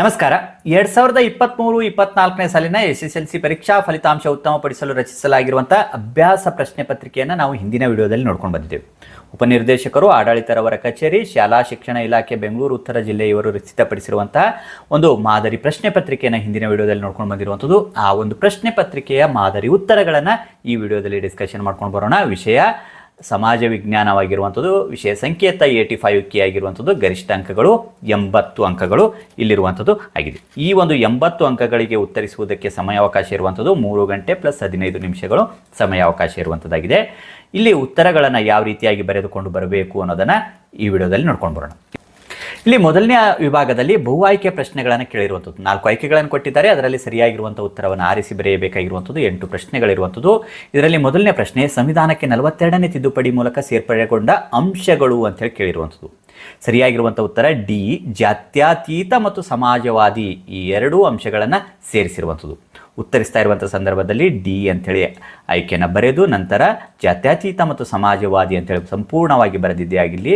ನಮಸ್ಕಾರ. ಎರಡ್ ಸಾವಿರದ ಇಪ್ಪತ್ತ್ಮೂರು ಇಪ್ಪತ್ನಾಲ್ಕನೇ ಸಾಲಿನ ಎಸ್ ಎಸ್ ಎಲ್ ಸಿ ಪರೀಕ್ಷಾ ಫಲಿತಾಂಶ ಉತ್ತಮಪಡಿಸಲು ರಚಿಸಲಾಗಿರುವಂತಹ ಅಭ್ಯಾಸ ಪ್ರಶ್ನೆ ಪತ್ರಿಕೆಯನ್ನು ನಾವು ಹಿಂದಿನ ವಿಡಿಯೋದಲ್ಲಿ ನೋಡ್ಕೊಂಡು ಬಂದಿದ್ದೇವೆ. ಉಪನಿರ್ದೇಶಕರು, ಆಡಳಿತರವರ ಕಚೇರಿ, ಶಾಲಾ ಶಿಕ್ಷಣ ಇಲಾಖೆ, ಬೆಂಗಳೂರು, ಉತ್ತರ ಜಿಲ್ಲೆಯವರು ಸಿದ್ಧಪಡಿಸಿರುವಂತಹ ಒಂದು ಮಾದರಿ ಪ್ರಶ್ನೆ ಪತ್ರಿಕೆಯನ್ನು ಹಿಂದಿನ ವಿಡಿಯೋದಲ್ಲಿ ನೋಡ್ಕೊಂಡು ಬಂದಿರುವಂಥದ್ದು ಆ ಒಂದು ಪ್ರಶ್ನೆ ಪತ್ರಿಕೆಯ ಮಾದರಿ ಉತ್ತರಗಳನ್ನು ಈ ವಿಡಿಯೋದಲ್ಲಿ ಡಿಸ್ಕಷನ್ ಮಾಡ್ಕೊಂಡು ಬರೋಣ. ವಿಷಯ ಸಮಾಜ ವಿಜ್ಞಾನವಾಗಿರುವಂಥದ್ದು, ವಿಷಯ ಸಂಕೇತ ಏಯ್ಟಿ ಫೈವ್ ಕೆ ಆಗಿರುವಂಥದ್ದು, ಗರಿಷ್ಠ ಅಂಕಗಳು ಎಂಬತ್ತು ಅಂಕಗಳು ಇಲ್ಲಿರುವಂಥದ್ದು ಆಗಿದೆ. ಈ ಒಂದು ಎಂಬತ್ತು ಅಂಕಗಳಿಗೆ ಉತ್ತರಿಸುವುದಕ್ಕೆ ಸಮಯಾವಕಾಶ ಇರುವಂಥದ್ದು ಮೂರು ಗಂಟೆ ಪ್ಲಸ್ ಹದಿನೈದು ನಿಮಿಷಗಳು ಸಮಯಾವಕಾಶ ಇರುವಂಥದ್ದಾಗಿದೆ. ಇಲ್ಲಿ ಉತ್ತರಗಳನ್ನು ಯಾವ ರೀತಿಯಾಗಿ ಬರೆದುಕೊಂಡು ಬರಬೇಕು ಅನ್ನೋದನ್ನು ಈ ವಿಡಿಯೋದಲ್ಲಿ ನೋಡ್ಕೊಂಡು ಬರೋಣ. ಇಲ್ಲಿ ಮೊದಲನೇ ವಿಭಾಗದಲ್ಲಿ ಬಹು ಆಯ್ಕೆ ಪ್ರಶ್ನೆಗಳನ್ನು ಕೇಳಿರುವಂಥದ್ದು. ನಾಲ್ಕು ಆಯ್ಕೆಗಳನ್ನು ಕೊಟ್ಟಿದ್ದಾರೆ. ಅದರಲ್ಲಿ ಸರಿಯಾಗಿರುವಂಥ ಉತ್ತರವನ್ನು ಆರಿಸಿ ಬರೆಯಬೇಕಾಗಿರುವಂಥದ್ದು. ಎಂಟು ಪ್ರಶ್ನೆಗಳಿರುವಂಥದ್ದು. ಇದರಲ್ಲಿ ಮೊದಲನೇ ಪ್ರಶ್ನೆ, ಸಂವಿಧಾನಕ್ಕೆ ನಲವತ್ತೆರಡನೇ ತಿದ್ದುಪಡಿ ಮೂಲಕ ಸೇರ್ಪಡೆಗೊಂಡ ಅಂಶಗಳು ಅಂತ ಹೇಳಿ ಕೇಳಿರುವಂಥದ್ದು. ಸರಿಯಾಗಿರುವಂಥ ಉತ್ತರ, ಡಿ, ಜಾತ್ಯಾತೀತ ಮತ್ತು ಸಮಾಜವಾದಿ ಈ ಎರಡೂ ಅಂಶಗಳನ್ನು ಸೇರಿಸಿರುವಂಥದ್ದು. ಉತ್ತರಿಸ್ತಾ ಇರುವಂಥ ಸಂದರ್ಭದಲ್ಲಿ ಡಿ ಅಂಥೇಳಿ ಆಯ್ಕೆಯನ್ನು ಬರೆದು ನಂತರ ಜಾತ್ಯತೀತ ಮತ್ತು ಸಮಾಜವಾದಿ ಅಂತೇಳಿ ಸಂಪೂರ್ಣವಾಗಿ ಬರೆದಿದ್ದೇ ಆಗಿರಲಿ,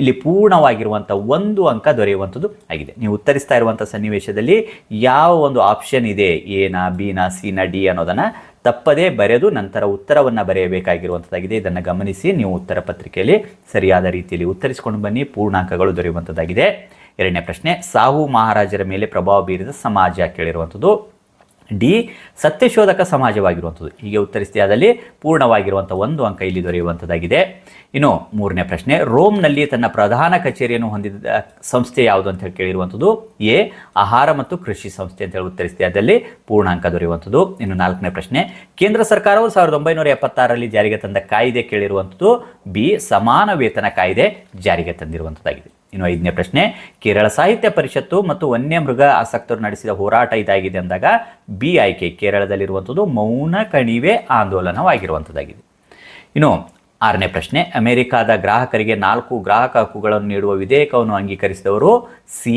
ಇಲ್ಲಿ ಪೂರ್ಣವಾಗಿರುವಂಥ ಒಂದು ಅಂಕ ದೊರೆಯುವಂಥದ್ದು ಆಗಿದೆ. ನೀವು ಉತ್ತರಿಸ್ತಾ ಇರುವಂಥ ಸನ್ನಿವೇಶದಲ್ಲಿ ಯಾವ ಒಂದು ಆಪ್ಷನ್ ಇದೆ ಎನ ಬಿನ ಸಿನ ಡಿ ಅನ್ನೋದನ್ನು ತಪ್ಪದೇ ಬರೆದು ನಂತರ ಉತ್ತರವನ್ನು ಬರೆಯಬೇಕಾಗಿರುವಂಥದ್ದಾಗಿದೆ ಇದನ್ನು ಗಮನಿಸಿ, ನೀವು ಉತ್ತರ ಪತ್ರಿಕೆಯಲ್ಲಿ ಸರಿಯಾದ ರೀತಿಯಲ್ಲಿ ಉತ್ತರಿಸಿಕೊಂಡು ಬನ್ನಿ, ಪೂರ್ಣಾಂಕಗಳು ದೊರೆಯುವಂಥದ್ದಾಗಿದೆ ಎರಡನೇ ಪ್ರಶ್ನೆ, ಸಾಹು ಮಹಾರಾಜರ ಮೇಲೆ ಪ್ರಭಾವ ಬೀರಿದ ಸಮಾಜ ಕೇಳಿರುವಂಥದ್ದು ಡಿ, ಸತ್ಯಶೋಧಕ ಸಮಾಜವಾಗಿರುವಂಥದ್ದು. ಹೀಗೆ ಉತ್ತರಿಸಿದೆ ಅದರಲ್ಲಿ ಪೂರ್ಣವಾಗಿರುವಂಥ ಒಂದು ಅಂಕ ಇಲ್ಲಿ ದೊರೆಯುವಂಥದ್ದಾಗಿದೆ. ಇನ್ನು ಮೂರನೇ ಪ್ರಶ್ನೆ, ರೋಮ್ನಲ್ಲಿ ತನ್ನ ಪ್ರಧಾನ ಕಚೇರಿಯನ್ನು ಹೊಂದಿದ ಸಂಸ್ಥೆ ಯಾವುದು ಅಂತ ಹೇಳಿ ಕೇಳಿರುವಂಥದ್ದು? ಎ, ಆಹಾರ ಮತ್ತು ಕೃಷಿ ಸಂಸ್ಥೆ ಅಂತ ಹೇಳಿ ಉತ್ತರಿಸಿದೆ ಅದರಲ್ಲಿ ಪೂರ್ಣಾಂಕ ದೊರೆಯುವಂಥದ್ದು. ಇನ್ನು ನಾಲ್ಕನೇ ಪ್ರಶ್ನೆ, ಕೇಂದ್ರ ಸರ್ಕಾರವು ಸಾವಿರದ ಒಂಬೈನೂರ ಎಪ್ಪತ್ತಾರರಲ್ಲಿ ಜಾರಿಗೆ ತಂದ ಕಾಯ್ದೆ ಕೇಳಿರುವಂಥದ್ದು. ಬಿ, ಸಮಾನ ವೇತನ ಕಾಯ್ದೆ ಜಾರಿಗೆ ತಂದಿರುವಂಥದ್ದಾಗಿದೆ. ಇನ್ನು ಐದನೇ ಪ್ರಶ್ನೆ, ಕೇರಳ ಸಾಹಿತ್ಯ ಪರಿಷತ್ತು ಮತ್ತು ವನ್ಯಮೃಗ ಆಸಕ್ತರು ನಡೆಸಿದ ಹೋರಾಟ ಇದಾಗಿದೆ ಅಂದಾಗ ಬಿ ಆಯ್ಕೆ ಕೇರಳದಲ್ಲಿರುವಂಥದ್ದು ಮೌನ ಕಣಿವೆ ಆಂದೋಲನವಾಗಿರುವಂಥದ್ದಾಗಿದೆ. ಇನ್ನು ಆರನೇ ಪ್ರಶ್ನೆ, ಅಮೆರಿಕಾದ ಗ್ರಾಹಕರಿಗೆ ನಾಲ್ಕು ಗ್ರಾಹಕ ಹಕ್ಕುಗಳನ್ನು ನೀಡುವ ವಿಧೇಯಕವನ್ನು ಅಂಗೀಕರಿಸಿದವರು ಸಿ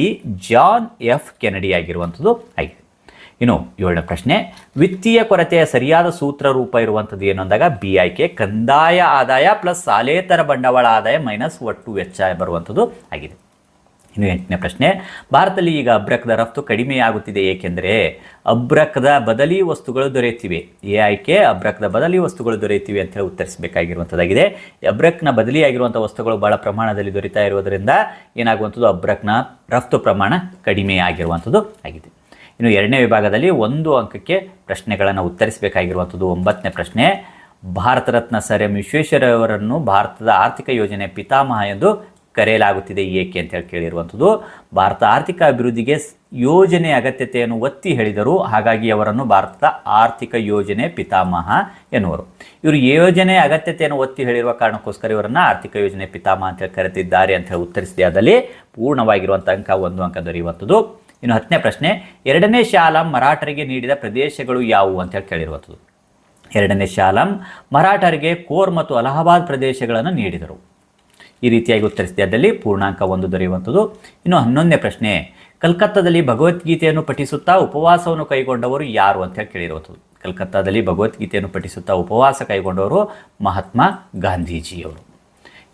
ಜಾನ್ ಎಫ್ ಕೆನಡಿ ಆಗಿರುವಂಥದ್ದು ಆಗಿದೆ. ಇನ್ನು ಏಳನೇ ಪ್ರಶ್ನೆ, ವಿತ್ತೀಯ ಕೊರತೆಯ ಸರಿಯಾದ ಸೂತ್ರ ರೂಪ ಇರುವಂಥದ್ದು ಏನು ಅಂದಾಗ ಬಿ ಆಯ್ಕೆ ಕಂದಾಯ ಆದಾಯ ಪ್ಲಸ್ ಸಾಲೇತರ ಬಂಡವಾಳ ಆದಾಯ ಮೈನಸ್ ಒಟ್ಟು ವೆಚ್ಚ ಬರುವಂಥದ್ದು ಆಗಿದೆ. ಇನ್ನು ಎಂಟನೇ ಪ್ರಶ್ನೆ, ಭಾರತದಲ್ಲಿ ಈಗ ಅಬ್ರಕದ ರಫ್ತು ಕಡಿಮೆಯಾಗುತ್ತಿದೆ, ಏಕೆಂದರೆ ಅಬ್ರಕದ ಬದಲಿ ವಸ್ತುಗಳು ದೊರೆಯುತ್ತಿವೆ. ಎ ಆಯ್ಕೆ ಅಬ್ರಕದ ಬದಲಿ ವಸ್ತುಗಳು ದೊರೆಯುತ್ತಿವೆ ಅಂತ ಹೇಳಿ ಉತ್ತರಿಸಬೇಕಾಗಿರುವಂಥದ್ದಾಗಿದೆ. ಅಬ್ರಕ್ನ ಬದಲಿಯಾಗಿರುವಂಥ ವಸ್ತುಗಳು ಬಹಳ ಪ್ರಮಾಣದಲ್ಲಿ ದೊರೀತಾ ಇರುವುದರಿಂದ ಏನಾಗುವಂಥದ್ದು? ಅಬ್ರಕ್ನ ರಫ್ತು ಪ್ರಮಾಣ ಕಡಿಮೆಯಾಗಿರುವಂಥದ್ದು ಆಗಿದೆ. ಇನ್ನು ಎರಡನೇ ವಿಭಾಗದಲ್ಲಿ ಒಂದು ಅಂಕಕ್ಕೆ ಪ್ರಶ್ನೆಗಳನ್ನು ಉತ್ತರಿಸಬೇಕಾಗಿರುವಂಥದ್ದು. ಒಂಬತ್ತನೇ ಪ್ರಶ್ನೆ, ಭಾರತ ರತ್ನ ಸರ್ ಎಂ ವಿಶ್ವೇಶ್ವರಯ್ಯವರನ್ನು ಭಾರತದ ಆರ್ಥಿಕ ಯೋಜನೆ ಪಿತಾಮಹ ಎಂದು ಕರೆಯಲಾಗುತ್ತಿದೆ. ಏಕೆ ಅಂತ ಹೇಳಿ ಕೇಳಿರುವಂಥದ್ದು, ಭಾರತ ಆರ್ಥಿಕ ಅಭಿವೃದ್ಧಿಗೆ ಯೋಜನೆ ಅಗತ್ಯತೆಯನ್ನು ಒತ್ತಿ ಹೇಳಿದರು. ಹಾಗಾಗಿ ಅವರನ್ನು ಭಾರತದ ಆರ್ಥಿಕ ಯೋಜನೆ ಪಿತಾಮಹ ಎನ್ನುವರು. ಇವರು ಯೋಜನೆ ಅಗತ್ಯತೆಯನ್ನು ಒತ್ತಿ ಹೇಳಿರುವ ಕಾರಣಕ್ಕೋಸ್ಕರ ಇವರನ್ನು ಆರ್ಥಿಕ ಯೋಜನೆ ಪಿತಾಮಹ ಅಂತ ಹೇಳಿ ಕರೆದಿದ್ದಾರೆ ಅಂತ ಹೇಳಿ ಉತ್ತರಿಸಿದೆ. ಅದರಲ್ಲಿ ಪೂರ್ಣವಾಗಿರುವಂಥ ಅಂಕ ಒಂದು ಅಂಕ ದೊರೆಯುವಂಥದ್ದು. ಇನ್ನು ಹತ್ತನೇ ಪ್ರಶ್ನೆ, ಎರಡನೇ ಶಾಲಂ ಮರಾಠರಿಗೆ ನೀಡಿದ ಪ್ರದೇಶಗಳು ಯಾವುವು ಅಂತ ಹೇಳಿ ಕೇಳಿರುವಂಥದ್ದು. ಎರಡನೇ ಶಾಲಂ ಮರಾಠರಿಗೆ ಕೋರ್ ಮತ್ತು ಅಲಹಾಬಾದ್ ಪ್ರದೇಶಗಳನ್ನು ನೀಡಿದರು. ಈ ರೀತಿಯಾಗಿ ಉತ್ತರಿಸಿದೆ. ಅದರಲ್ಲಿ ಪೂರ್ಣಾಂಕ ಒಂದು ದೊರೆಯುವಂಥದ್ದು. ಇನ್ನು ಹನ್ನೊಂದನೇ ಪ್ರಶ್ನೆ, ಕಲ್ಕತ್ತಾದಲ್ಲಿ ಭಗವದ್ಗೀತೆಯನ್ನು ಪಠಿಸುತ್ತಾ ಉಪವಾಸವನ್ನು ಕೈಗೊಂಡವರು ಯಾರು ಅಂತ ಹೇಳಿ ಕೇಳಿರುವಂಥದ್ದು. ಕಲ್ಕತ್ತಾದಲ್ಲಿ ಭಗವದ್ಗೀತೆಯನ್ನು ಪಠಿಸುತ್ತಾ ಉಪವಾಸ ಕೈಗೊಂಡವರು ಮಹಾತ್ಮ ಗಾಂಧೀಜಿಯವರು.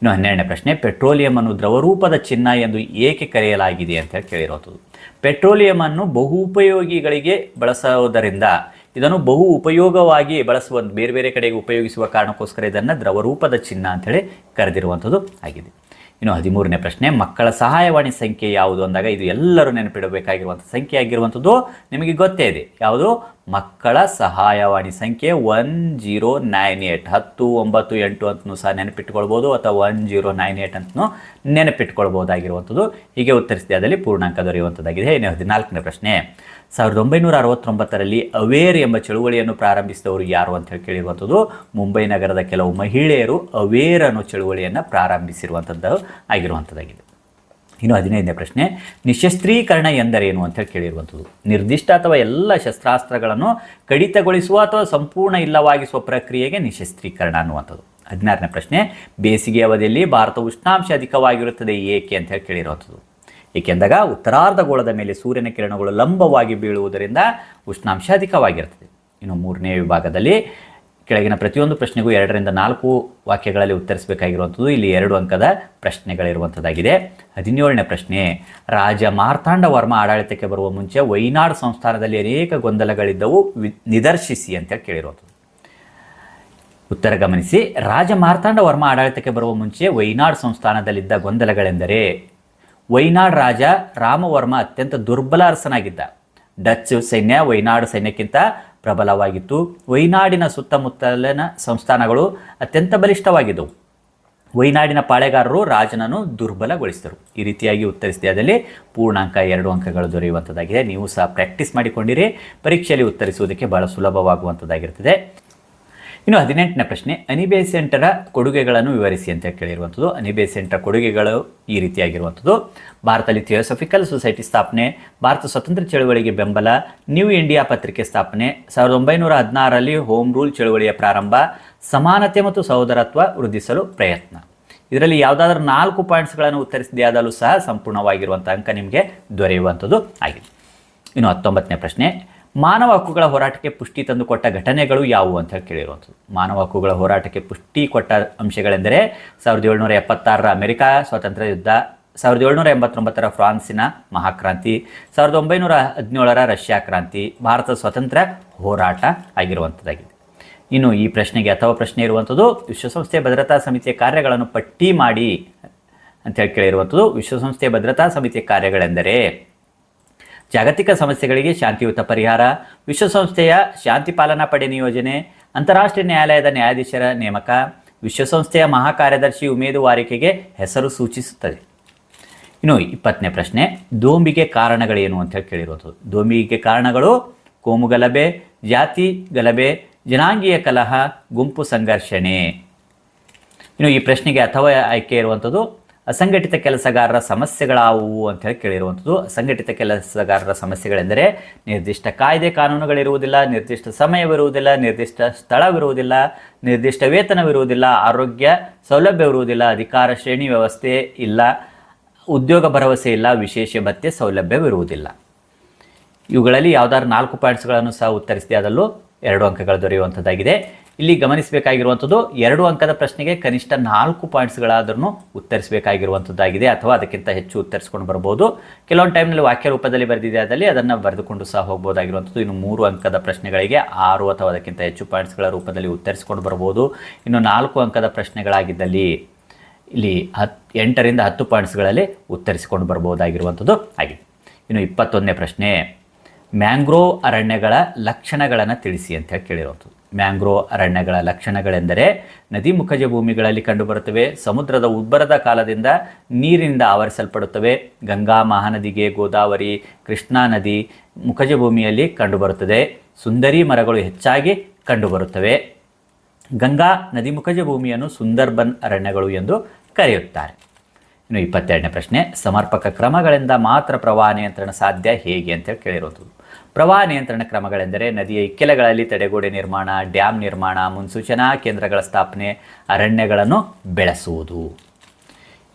ಇನ್ನು ಹನ್ನೆರಡನೇ ಪ್ರಶ್ನೆ, ಪೆಟ್ರೋಲಿಯಂ ಅನ್ನು ದ್ರವರೂಪದ ಚಿನ್ನ ಎಂದು ಏಕೆ ಕರೆಯಲಾಗಿದೆ ಅಂತ ಹೇಳಿ ಕೇಳಿರುವಂಥದ್ದು ಪೆಟ್ರೋಲಿಯಂ ಅನ್ನು ಬಹು ಉಪಯೋಗಿಗಳಿಗೆ ಬಳಸೋದರಿಂದ ಇದನ್ನು ಬಹು ಉಪಯೋಗವಾಗಿ ಬಳಸುವ ಬೇರೆ ಬೇರೆ ಕಡೆಗೆ ಉಪಯೋಗಿಸುವ ಕಾರಣಕ್ಕೋಸ್ಕರ ಇದನ್ನು ದ್ರವರೂಪದ ಚಿನ್ನ ಅಂತೇಳಿ ಕರೆದಿರುವಂಥದ್ದು ಆಗಿದೆ. ಇನ್ನು ಹದಿಮೂರನೇ ಪ್ರಶ್ನೆ, ಮಕ್ಕಳ ಸಹಾಯವಾಣಿ ಸಂಖ್ಯೆ ಯಾವುದು ಅಂದಾಗ ಇದು ಎಲ್ಲರೂ ನೆನಪಿಡಬೇಕಾಗಿರುವಂಥ ಸಂಖ್ಯೆ ಆಗಿರುವಂಥದ್ದು ನಿಮಗೆ ಗೊತ್ತೇ ಇದೆ. ಯಾವುದು? ಮಕ್ಕಳ ಸಹಾಯವಾಣಿ ಸಂಖ್ಯೆ ಒನ್ ಜೀರೋ ನೈನ್ ಏಟ್ ಹತ್ತು, ಒಂಬತ್ತು, ಎಂಟು ಅಂತಲೂ ಸಹ ನೆನಪಿಟ್ಕೊಳ್ಬೋದು ಅಥವಾ ಒನ್ ಜೀರೋ ನೈನ್ ಏಟ್ ಅಂತಲೂ ನೆನಪಿಟ್ಕೊಳ್ಬೋದಾಗಿರುವಂಥದ್ದು. ಹೀಗೆ ಉತ್ತರಿಸಿದೆ ಅದರಲ್ಲಿ ಪೂರ್ಣಾಂಕ ದೊರೆಯುವಂಥದ್ದಾಗಿದೆ. ಇನ್ನು ಹದಿನಾಲ್ಕನೇ ಪ್ರಶ್ನೆ ಸಾವಿರದ ಒಂಬೈನೂರ ಅರವತ್ತೊಂಬತ್ತರಲ್ಲಿ ಅವೇರ್ ಎಂಬ ಚಳುವಳಿಯನ್ನು ಪ್ರಾರಂಭಿಸಿದವರು ಯಾರು ಅಂತ ಹೇಳಿ ಕೇಳಿರುವಂಥದ್ದು, ಮುಂಬೈ ನಗರದ ಕೆಲವು ಮಹಿಳೆಯರು ಅವೇರ್ ಅನ್ನೋ ಚಳುವಳಿಯನ್ನು ಪ್ರಾರಂಭಿಸಿರುವಂಥದ್ದು ಆಗಿರುವಂಥದ್ದಾಗಿದೆ. ಇನ್ನು ಹದಿನೈದನೇ ಪ್ರಶ್ನೆ, ನಿಶಸ್ತ್ರೀಕರಣ ಎಂದರೇನು ಅಂತ ಹೇಳಿ ಕೇಳಿರುವಂಥದ್ದು. ನಿರ್ದಿಷ್ಟ ಅಥವಾ ಎಲ್ಲ ಶಸ್ತ್ರಾಸ್ತ್ರಗಳನ್ನು ಕಡಿತಗೊಳಿಸುವ ಅಥವಾ ಸಂಪೂರ್ಣ ಇಲ್ಲವಾಗಿಸುವ ಪ್ರಕ್ರಿಯೆಗೆ ನಿಶಸ್ತ್ರೀಕರಣ ಅನ್ನುವಂಥದ್ದು. ಹದಿನಾರನೇ ಪ್ರಶ್ನೆ, ಬೇಸಿಗೆ ಅವಧಿಯಲ್ಲಿ ಭಾರತ ಉಷ್ಣಾಂಶ ಅಧಿಕವಾಗಿರುತ್ತದೆ ಏಕೆ ಅಂತ ಹೇಳಿ ಕೇಳಿರುವಂಥದ್ದು. ಏಕೆಂದಾಗ ಉತ್ತರಾರ್ಧಗೋಳದ ಮೇಲೆ ಸೂರ್ಯನ ಕಿರಣಗಳು ಲಂಬವಾಗಿ ಬೀಳುವುದರಿಂದ ಉಷ್ಣಾಂಶ ಅಧಿಕವಾಗಿರ್ತದೆ. ಇನ್ನು ಮೂರನೇ ವಿಭಾಗದಲ್ಲಿ ಕೆಳಗಿನ ಪ್ರತಿಯೊಂದು ಪ್ರಶ್ನೆಗೂ ಎರಡರಿಂದ ನಾಲ್ಕು ವಾಕ್ಯಗಳಲ್ಲಿ ಉತ್ತರಿಸಬೇಕಾಗಿರುವಂಥದ್ದು ಇಲ್ಲಿ ಎರಡು ಅಂಕದ ಪ್ರಶ್ನೆಗಳಿರುವಂಥದ್ದಾಗಿದೆ. ಹದಿನೇಳನೇ ಪ್ರಶ್ನೆ, ರಾಜ ಮಾರ್ತಾಂಡ ವರ್ಮ ಆಡಳಿತಕ್ಕೆ ಬರುವ ಮುಂಚೆ ವೈನಾಡ್ ಸಂಸ್ಥಾನದಲ್ಲಿ ಅನೇಕ ಗೊಂದಲಗಳಿದ್ದವು ನಿದರ್ಶಿಸಿ ಅಂತ ಕೇಳಿರುವಂಥದ್ದು. ಉತ್ತರ ಗಮನಿಸಿ, ರಾಜ ಮಾರ್ತಾಂಡ ವರ್ಮ ಆಡಳಿತಕ್ಕೆ ಬರುವ ಮುಂಚೆ ವೈನಾಡ್ ಸಂಸ್ಥಾನದಲ್ಲಿದ್ದ ಗೊಂದಲಗಳೆಂದರೆ ವೈನಾಡ್ ರಾಜ ರಾಮವರ್ಮ ಅತ್ಯಂತ ದುರ್ಬಲ ಅರಸನಾಗಿದ್ದ. ಡಚ್ ಸೈನ್ಯ ವೈನಾಡು ಸೈನ್ಯಕ್ಕಿಂತ ಪ್ರಬಲವಾಗಿತ್ತು. ವೈನಾಡಿನ ಸುತ್ತಮುತ್ತಲಿನ ಸಂಸ್ಥಾನಗಳು ಅತ್ಯಂತ ಬಲಿಷ್ಠವಾಗಿದ್ದವು ವೈನಾಡಿನ ಪಾಳೆಗಾರರು ರಾಜನನ್ನು ದುರ್ಬಲಗೊಳಿಸಿದರು. ಈ ರೀತಿಯಾಗಿ ಉತ್ತರಿಸಿದಲ್ಲಿ ಪೂರ್ಣಾಂಕ ಎರಡು ಅಂಕಗಳು ದೊರೆಯುವಂಥದ್ದಾಗಿದೆ ನೀವು ಸಹ ಪ್ರಾಕ್ಟೀಸ್ ಮಾಡಿಕೊಂಡಿರಿ. ಪರೀಕ್ಷೆಯಲ್ಲಿ ಉತ್ತರಿಸುವುದಕ್ಕೆ ಬಹಳ ಸುಲಭವಾಗುವಂಥದ್ದಾಗಿರ್ತದೆ ಇನ್ನು ಹದಿನೆಂಟನೇ ಪ್ರಶ್ನೆ ಅನಿಬೇಸೆಂಟರ ಕೊಡುಗೆಗಳನ್ನು ವಿವರಿಸಿ ಅಂತ ಕೇಳಿರುವಂಥದ್ದು. ಅನಿಬೇಸೆಂಟರ ಕೊಡುಗೆಗಳು ಈ ರೀತಿಯಾಗಿರುವಂಥದ್ದು. ಭಾರತದಲ್ಲಿ ಥಿಯೋಸಫಿಕಲ್ ಸೊಸೈಟಿ ಸ್ಥಾಪನೆ, ಭಾರತ ಸ್ವತಂತ್ರ ಚಳುವಳಿಗೆ ಬೆಂಬಲ, ನ್ಯೂ ಇಂಡಿಯಾ ಪತ್ರಿಕೆ ಸ್ಥಾಪನೆ ಸಾವಿರದ ಒಂಬೈನೂರ ಹದಿನಾರರಲ್ಲಿ ಹೋಮ್ ರೂಲ್ ಚಳುವಳಿಯ ಪ್ರಾರಂಭ, ಸಮಾನತೆ ಮತ್ತು ಸಹೋದರತ್ವ ವೃದ್ಧಿಸಲು ಪ್ರಯತ್ನ. ಇದರಲ್ಲಿ ಯಾವುದಾದ್ರೂ ನಾಲ್ಕು ಪಾಯಿಂಟ್ಸ್ಗಳನ್ನು ಉತ್ತರಿಸಿದೆಯಾದಲೂ ಸಹ ಸಂಪೂರ್ಣವಾಗಿರುವಂಥ ಅಂಕ ನಿಮಗೆ ದೊರೆಯುವಂಥದ್ದು ಆಗಿದೆ. ಇನ್ನು ಹತ್ತೊಂಬತ್ತನೇ ಪ್ರಶ್ನೆ ಮಾನವ ಹಕ್ಕುಗಳ ಹೋರಾಟಕ್ಕೆ ಪುಷ್ಟಿ ತಂದುಕೊಟ್ಟ ಘಟನೆಗಳು ಯಾವುವು ಅಂತ ಹೇಳಿ ಕೇಳಿರುವಂಥದ್ದು. ಮಾನವ ಹಕ್ಕುಗಳ ಹೋರಾಟಕ್ಕೆ ಪುಷ್ಟಿ ಕೊಟ್ಟ ಅಂಶಗಳೆಂದರೆ ಸಾವಿರದ ಏಳ್ನೂರ ಎಪ್ಪತ್ತಾರರ ಅಮೆರಿಕ ಸ್ವಾತಂತ್ರ್ಯ ಯುದ್ಧ, ಸಾವಿರದ ಏಳ್ನೂರ ಎಂಬತ್ತೊಂಬತ್ತರ ಫ್ರಾನ್ಸಿನ ಮಹಾಕ್ರಾಂತಿ, ಸಾವಿರದ ಒಂಬೈನೂರ ಹದಿನೇಳರ ರಷ್ಯಾ ಕ್ರಾಂತಿ, ಭಾರತದ ಸ್ವಾತಂತ್ರ್ಯ ಹೋರಾಟ ಆಗಿರುವಂಥದ್ದಾಗಿದೆ. ಇನ್ನು ಈ ಪ್ರಶ್ನೆಗೆ ಅಥವಾ ಪ್ರಶ್ನೆ ಇರುವಂಥದ್ದು ವಿಶ್ವಸಂಸ್ಥೆ ಭದ್ರತಾ ಸಮಿತಿಯ ಕಾರ್ಯಗಳನ್ನು ಪಟ್ಟಿ ಮಾಡಿ ಅಂತೇಳಿ ಕೇಳಿರುವಂಥದ್ದು ವಿಶ್ವಸಂಸ್ಥೆಯ ಭದ್ರತಾ ಸಮಿತಿಯ ಕಾರ್ಯಗಳೆಂದರೆ ಜಾಗತಿಕ ಸಮಸ್ಯೆಗಳಿಗೆ ಶಾಂತಿಯುತ ಪರಿಹಾರ, ವಿಶ್ವಸಂಸ್ಥೆಯ ಶಾಂತಿ ಪಾಲನಾ ಪಡೆ ನಿಯೋಜನೆ, ಅಂತಾರಾಷ್ಟ್ರೀಯ ನ್ಯಾಯಾಲಯದ ನ್ಯಾಯಾಧೀಶರ ನೇಮಕ, ವಿಶ್ವಸಂಸ್ಥೆಯ ಮಹಾಕಾರ್ಯದರ್ಶಿ ಉಮೇದುವಾರಿಕೆಗೆ ಹೆಸರು ಸೂಚಿಸುತ್ತದೆ. ಇನ್ನು ಇಪ್ಪತ್ತನೇ ಪ್ರಶ್ನೆ, ದೋಂಬಿಗೆ ಕಾರಣಗಳೇನು ಅಂತ ಹೇಳಿ ಕೇಳಿರೋದು. ದೋಂಬಿಗೆ ಕಾರಣಗಳು, ಕೋಮು ಗಲಭೆ, ಜಾತಿ ಗಲಭೆ, ಜನಾಂಗೀಯ ಕಲಹ, ಗುಂಪು ಸಂಘರ್ಷಣೆ. ಇನ್ನು ಈ ಪ್ರಶ್ನೆಗೆ ಅಥವಾ ಆಯ್ಕೆ ಇರುವಂಥದ್ದು ಅಸಂಘಟಿತ ಕೆಲಸಗಾರರ ಸಮಸ್ಯೆಗಳಾವುವು ಅಂತ ಹೇಳಿ ಕೇಳಿರುವಂಥದ್ದು. ಅಸಂಘಟಿತ ಕೆಲಸಗಾರರ ಸಮಸ್ಯೆಗಳೆಂದರೆ ನಿರ್ದಿಷ್ಟ ಕಾಯ್ದೆ ಕಾನೂನುಗಳಿರುವುದಿಲ್ಲ, ನಿರ್ದಿಷ್ಟ ಸಮಯವಿರುವುದಿಲ್ಲ, ನಿರ್ದಿಷ್ಟ ಸ್ಥಳವಿರುವುದಿಲ್ಲ, ನಿರ್ದಿಷ್ಟ ವೇತನವಿರುವುದಿಲ್ಲ, ಆರೋಗ್ಯ ಸೌಲಭ್ಯವಿರುವುದಿಲ್ಲ ಅಧಿಕಾರ ಶ್ರೇಣಿ ವ್ಯವಸ್ಥೆ ಇಲ್ಲ, ಉದ್ಯೋಗ ಭರವಸೆ ಇಲ್ಲ, ವಿಶೇಷ ಭತ್ಯೆ ಸೌಲಭ್ಯವಿರುವುದಿಲ್ಲ. ಇವುಗಳಲ್ಲಿ ಯಾವುದಾದ್ರು ನಾಲ್ಕು ಪಾಯಿಂಟ್ಸ್ಗಳನ್ನು ಸಹ ಉತ್ತರಿಸಿದೆ ಅದರಲ್ಲೂ ಎರಡು ಅಂಕಗಳು ದೊರೆಯುವಂಥದ್ದಾಗಿದೆ. ಇಲ್ಲಿ ಗಮನಿಸಬೇಕಾಗಿರುವಂಥದ್ದು ಎರಡು ಅಂಕದ ಪ್ರಶ್ನೆಗೆ ಕನಿಷ್ಠ ನಾಲ್ಕು ಪಾಯಿಂಟ್ಸ್ಗಳಾದ್ರೂ ಉತ್ತರಿಸಬೇಕಾಗಿರುವಂಥದ್ದಾಗಿದೆ ಅಥವಾ ಅದಕ್ಕಿಂತ ಹೆಚ್ಚು ಉತ್ತರಿಸ್ಕೊಂಡು ಬರ್ಬೋದು. ಕೆಲವೊಂದು ಟೈಮ್ನಲ್ಲಿ ವಾಕ್ಯ ರೂಪದಲ್ಲಿ ಬರೆದಿದೆ ಅದರಲ್ಲಿ ಅದನ್ನು ಬರೆದುಕೊಂಡು ಸಹ ಹೋಗ್ಬೋದಾಗಿರುವಂಥದ್ದು. ಇನ್ನು ಮೂರು ಅಂಕದ ಪ್ರಶ್ನೆಗಳಿಗೆ ಆರು ಅಥವಾ ಅದಕ್ಕಿಂತ ಹೆಚ್ಚು ಪಾಯಿಂಟ್ಸ್ಗಳ ರೂಪದಲ್ಲಿ ಉತ್ತರಿಸ್ಕೊಂಡು ಬರ್ಬೋದು. ಇನ್ನು ನಾಲ್ಕು ಅಂಕದ ಪ್ರಶ್ನೆಗಳಾಗಿದ್ದಲ್ಲಿ ಇಲ್ಲಿ ಹತ್, ಎಂಟರಿಂದ ಹತ್ತು ಪಾಯಿಂಟ್ಸ್ಗಳಲ್ಲಿ ಉತ್ತರಿಸಿಕೊಂಡು ಬರ್ಬೋದಾಗಿರುವಂಥದ್ದು ಆಗಿದೆ. ಇನ್ನು ಇಪ್ಪತ್ತೊಂದನೇ ಪ್ರಶ್ನೆ, ಮ್ಯಾಂಗ್ರೋವ್ ಅರಣ್ಯಗಳ ಲಕ್ಷಣಗಳನ್ನು ತಿಳಿಸಿ ಅಂತ ಹೇಳಿ ಕೇಳಿರುವಂಥದ್ದು. ಮ್ಯಾಂಗ್ರೋವ್ ಅರಣ್ಯಗಳ ಲಕ್ಷಣಗಳೆಂದರೆ ನದಿ ಮುಖಜ ಭೂಮಿಗಳಲ್ಲಿ ಕಂಡುಬರುತ್ತವೆ, ಸಮುದ್ರದ ಉಬ್ಬರದ ಕಾಲದಿಂದ ನೀರಿನಿಂದ ಆವರಿಸಲ್ಪಡುತ್ತವೆ, ಗಂಗಾ ಮಹಾನದಿಗೆ ಗೋದಾವರಿ, ಕೃಷ್ಣಾ ನದಿ ಮುಖಜ ಭೂಮಿಯಲ್ಲಿ ಕಂಡುಬರುತ್ತದೆ, ಸುಂದರಿ ಮರಗಳು ಹೆಚ್ಚಾಗಿ ಕಂಡುಬರುತ್ತವೆ. ಗಂಗಾ ನದಿ ಮುಖಜ ಭೂಮಿಯನ್ನು ಸುಂದರ್ಬನ್ ಅರಣ್ಯಗಳು ಎಂದು ಕರೆಯುತ್ತಾರೆ. ಇನ್ನು ಇಪ್ಪತ್ತೆರಡನೇ ಪ್ರಶ್ನೆ, ಸಮರ್ಪಕ ಕ್ರಮಗಳಿಂದ ಮಾತ್ರ ಪ್ರವಾಹ ನಿಯಂತ್ರಣ ಸಾಧ್ಯ ಹೇಗೆ ಅಂತೇಳಿ ಕೇಳಿರುವಂಥದ್ದು ಪ್ರವಾಹ ನಿಯಂತ್ರಣ ಕ್ರಮಗಳೆಂದರೆ ನದಿಯ ಇಕ್ಕೆಲಗಳಲ್ಲಿ ತಡೆಗೋಡೆ ನಿರ್ಮಾಣ ಡ್ಯಾಮ್ ನಿರ್ಮಾಣ, ಮುನ್ಸೂಚನಾ ಕೇಂದ್ರಗಳ ಸ್ಥಾಪನೆ, ಅರಣ್ಯಗಳನ್ನು ಬೆಳೆಸುವುದು.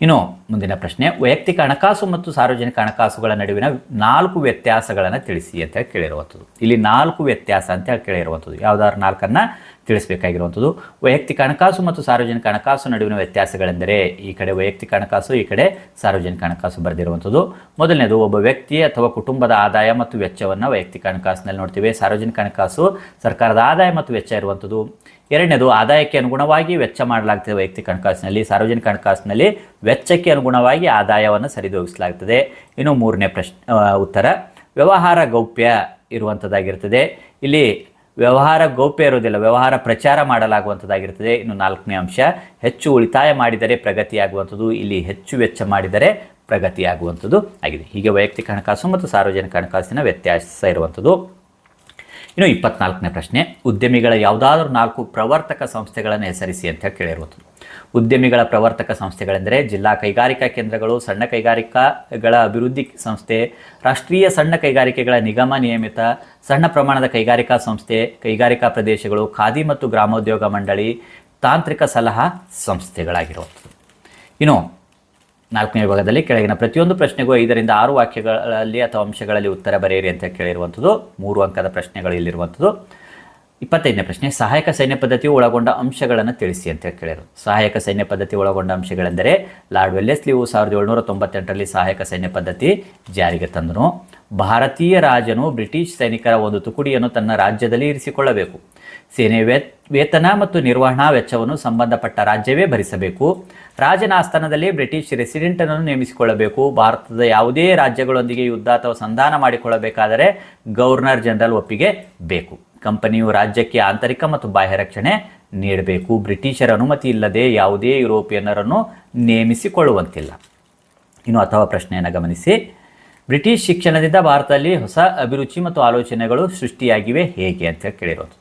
ಇನ್ನು ಮುಂದಿನ ಪ್ರಶ್ನೆ, ವೈಯಕ್ತಿಕ ಹಣಕಾಸು ಮತ್ತು ಸಾರ್ವಜನಿಕ ಹಣಕಾಸುಗಳ ನಡುವಿನ ನಾಲ್ಕು ವ್ಯತ್ಯಾಸಗಳನ್ನು ತಿಳಿಸಿ ಅಂತ ಕೇಳಿರುವಂಥದ್ದು. ಇಲ್ಲಿ ನಾಲ್ಕು ವ್ಯತ್ಯಾಸ ಅಂತ ಕೇಳಿರುವಂಥದ್ದು. ಯಾವುದಾದ್ರು ನಾಲ್ಕನ್ನು ತಿಳಿಸಬೇಕಾಗಿರುವಂಥದ್ದು. ವೈಯಕ್ತಿಕ ಹಣಕಾಸು ಮತ್ತು ಸಾರ್ವಜನಿಕ ಹಣಕಾಸು ನಡುವಿನ ವ್ಯತ್ಯಾಸಗಳೆಂದರೆ ಈ ಕಡೆ ವೈಯಕ್ತಿಕ ಹಣಕಾಸು, ಈ ಕಡೆ ಸಾರ್ವಜನಿಕ ಹಣಕಾಸು ಬರೆದಿರುವಂಥದ್ದು. ಮೊದಲನೇದು, ಒಬ್ಬ ವ್ಯಕ್ತಿ ಅಥವಾ ಕುಟುಂಬದ ಆದಾಯ ಮತ್ತು ವೆಚ್ಚವನ್ನು ವೈಯಕ್ತಿಕ ಹಣಕಾಸಿನಲ್ಲಿ ನೋಡ್ತೀವಿ. ಸಾರ್ವಜನಿಕ ಹಣಕಾಸು, ಸರ್ಕಾರದ ಆದಾಯ ಮತ್ತು ವೆಚ್ಚ ಇರುವಂಥದ್ದು. ಎರಡನೇದು, ಆದಾಯಕ್ಕೆ ಅನುಗುಣವಾಗಿ ವೆಚ್ಚ ಮಾಡಲಾಗ್ತದೆ ವೈಯಕ್ತಿಕ ಹಣಕಾಸಿನಲ್ಲಿ. ಸಾರ್ವಜನಿಕ ಹಣಕಾಸಿನಲ್ಲಿ ವೆಚ್ಚಕ್ಕೆ ಅನುಗುಣವಾಗಿ ಆದಾಯವನ್ನು ಸರಿದೋಗಿಸಲಾಗ್ತದೆ. ಇನ್ನು ಮೂರನೇ ಪ್ರಶ್ನೆ ಉತ್ತರ, ವ್ಯವಹಾರ ಗೌಪ್ಯ ಇರುವಂಥದ್ದಾಗಿರ್ತದೆ. ಇಲ್ಲಿ ವ್ಯವಹಾರ ಗೌಪ್ಯ ಇರುವುದಿಲ್ಲ, ವ್ಯವಹಾರ ಪ್ರಚಾರ ಮಾಡಲಾಗುವಂಥದ್ದಾಗಿರ್ತದೆ ಇನ್ನು ನಾಲ್ಕನೇ ಅಂಶ, ಹೆಚ್ಚು ಉಳಿತಾಯ ಮಾಡಿದರೆ ಪ್ರಗತಿಯಾಗುವಂಥದ್ದು, ಇಲ್ಲಿ ಹೆಚ್ಚು ವೆಚ್ಚ ಮಾಡಿದರೆ ಪ್ರಗತಿಯಾಗುವಂಥದ್ದು ಆಗಿದೆ. ಹೀಗೆ ವೈಯಕ್ತಿಕ ಹಣಕಾಸು ಮತ್ತು ಸಾರ್ವಜನಿಕ ಹಣಕಾಸಿನ ವ್ಯತ್ಯಾಸ ಇರುವಂಥದ್ದು. ಇನ್ನು ಇಪ್ಪತ್ನಾಲ್ಕನೇ ಪ್ರಶ್ನೆ, ಉದ್ಯಮಿಗಳ ಯಾವುದಾದ್ರೂ ನಾಲ್ಕು ಪ್ರವರ್ತಕ ಸಂಸ್ಥೆಗಳನ್ನು ಹೆಸರಿಸಿ ಅಂತ ಕೇಳಿರುವಂಥದ್ದು. ಉದ್ಯಮಿಗಳ ಪ್ರವರ್ತಕ ಸಂಸ್ಥೆಗಳೆಂದರೆ ಜಿಲ್ಲಾ ಕೈಗಾರಿಕಾ ಕೇಂದ್ರಗಳು, ಸಣ್ಣ ಕೈಗಾರಿಕಾಗಳ ಅಭಿವೃದ್ಧಿ ಸಂಸ್ಥೆ, ರಾಷ್ಟ್ರೀಯ ಸಣ್ಣ ಕೈಗಾರಿಕೆಗಳ ನಿಗಮ ನಿಯಮಿತ, ಸಣ್ಣ ಪ್ರಮಾಣದ ಕೈಗಾರಿಕಾ ಸಂಸ್ಥೆ, ಕೈಗಾರಿಕಾ ಪ್ರದೇಶಗಳು, ಖಾದಿ ಮತ್ತು ಗ್ರಾಮೋದ್ಯೋಗ ಮಂಡಳಿ, ತಾಂತ್ರಿಕ ಸಲಹಾ ಸಂಸ್ಥೆಗಳಾಗಿರುವಂಥದ್ದು. ಇನ್ನು ನಾಲ್ಕನೇ ವಿಭಾಗದಲ್ಲಿ ಕೆಳಗಿನ ಪ್ರತಿಯೊಂದು ಪ್ರಶ್ನೆಗೂ ಐದರಿಂದ ಆರು ವಾಕ್ಯಗಳಲ್ಲಿ ಅಥವಾ ಅಂಶಗಳಲ್ಲಿ ಉತ್ತರ ಬರೆಯಿರಿ ಅಂತ ಕೇಳಿರುವಂಥದ್ದು. ಮೂರು ಅಂಕದ ಪ್ರಶ್ನೆಗಳು ಇಲ್ಲಿರುವಂಥದ್ದು. ಇಪ್ಪತ್ತೈದನೇ ಪ್ರಶ್ನೆ, ಸಹಾಯಕ ಸೈನ್ಯ ಪದ್ಧತಿಯು ಒಳಗೊಂಡ ಅಂಶಗಳನ್ನು ತಿಳಿಸಿ ಅಂತ ಕೇಳಿದರು. ಸಹಾಯಕ ಸೈನ್ಯ ಪದ್ಧತಿ ಒಳಗೊಂಡ ಅಂಶಗಳೆಂದರೆ ಲಾರ್ಡ್ ವೆಲ್ಲೆಸ್ಲಿಯು ಸಾವಿರದ ಏಳ್ನೂರ ತೊಂಬತ್ತೆಂಟರಲ್ಲಿ ಸಹಾಯಕ ಸೈನ್ಯ ಪದ್ಧತಿ ಜಾರಿಗೆ ತಂದನು. ಭಾರತೀಯ ರಾಜನು ಬ್ರಿಟಿಷ್ ಸೈನಿಕರ ಒಂದು ತುಕುಡಿಯನ್ನು ತನ್ನ ರಾಜ್ಯದಲ್ಲಿ ಇರಿಸಿಕೊಳ್ಳಬೇಕು. ಸೇನೆ ವೇತನ ಮತ್ತು ನಿರ್ವಹಣಾ ವೆಚ್ಚವನ್ನು ಸಂಬಂಧಪಟ್ಟ ರಾಜ್ಯವೇ ಭರಿಸಬೇಕು. ರಾಜನ ಆಸ್ಥಾನದಲ್ಲಿ ಬ್ರಿಟಿಷ್ ರೆಸಿಡೆಂಟನ್ನು ನೇಮಿಸಿಕೊಳ್ಳಬೇಕು. ಭಾರತದ ಯಾವುದೇ ರಾಜ್ಯಗಳೊಂದಿಗೆ ಯುದ್ಧ ಅಥವಾ ಸಂಧಾನ ಮಾಡಿಕೊಳ್ಳಬೇಕಾದರೆ ಗವರ್ನರ್ ಜನರಲ್ ಒಪ್ಪಿಗೆ ಬೇಕು. ಕಂಪನಿಯು ರಾಜ್ಯಕ್ಕೆ ಆಂತರಿಕ ಮತ್ತು ಬಾಹ್ಯ ರಕ್ಷಣೆ ನೀಡಬೇಕು. ಬ್ರಿಟಿಷರ ಅನುಮತಿ ಇಲ್ಲದೆ ಯಾವುದೇ ಯುರೋಪಿಯನ್ನರನ್ನು ನೇಮಿಸಿಕೊಳ್ಳುವಂತಿಲ್ಲ. ಇನ್ನು ಅಥವಾ ಪ್ರಶ್ನೆಯನ್ನು ಗಮನಿಸಿ. ಬ್ರಿಟಿಷ್ ಶಿಕ್ಷಣದಿಂದ ಭಾರತದಲ್ಲಿ ಹೊಸ ಅಭಿರುಚಿ ಮತ್ತು ಆಲೋಚನೆಗಳು ಸೃಷ್ಟಿಯಾಗಿವೆ. ಹೇಗೆ ಅಂತ ಕೇಳಿರೋದು.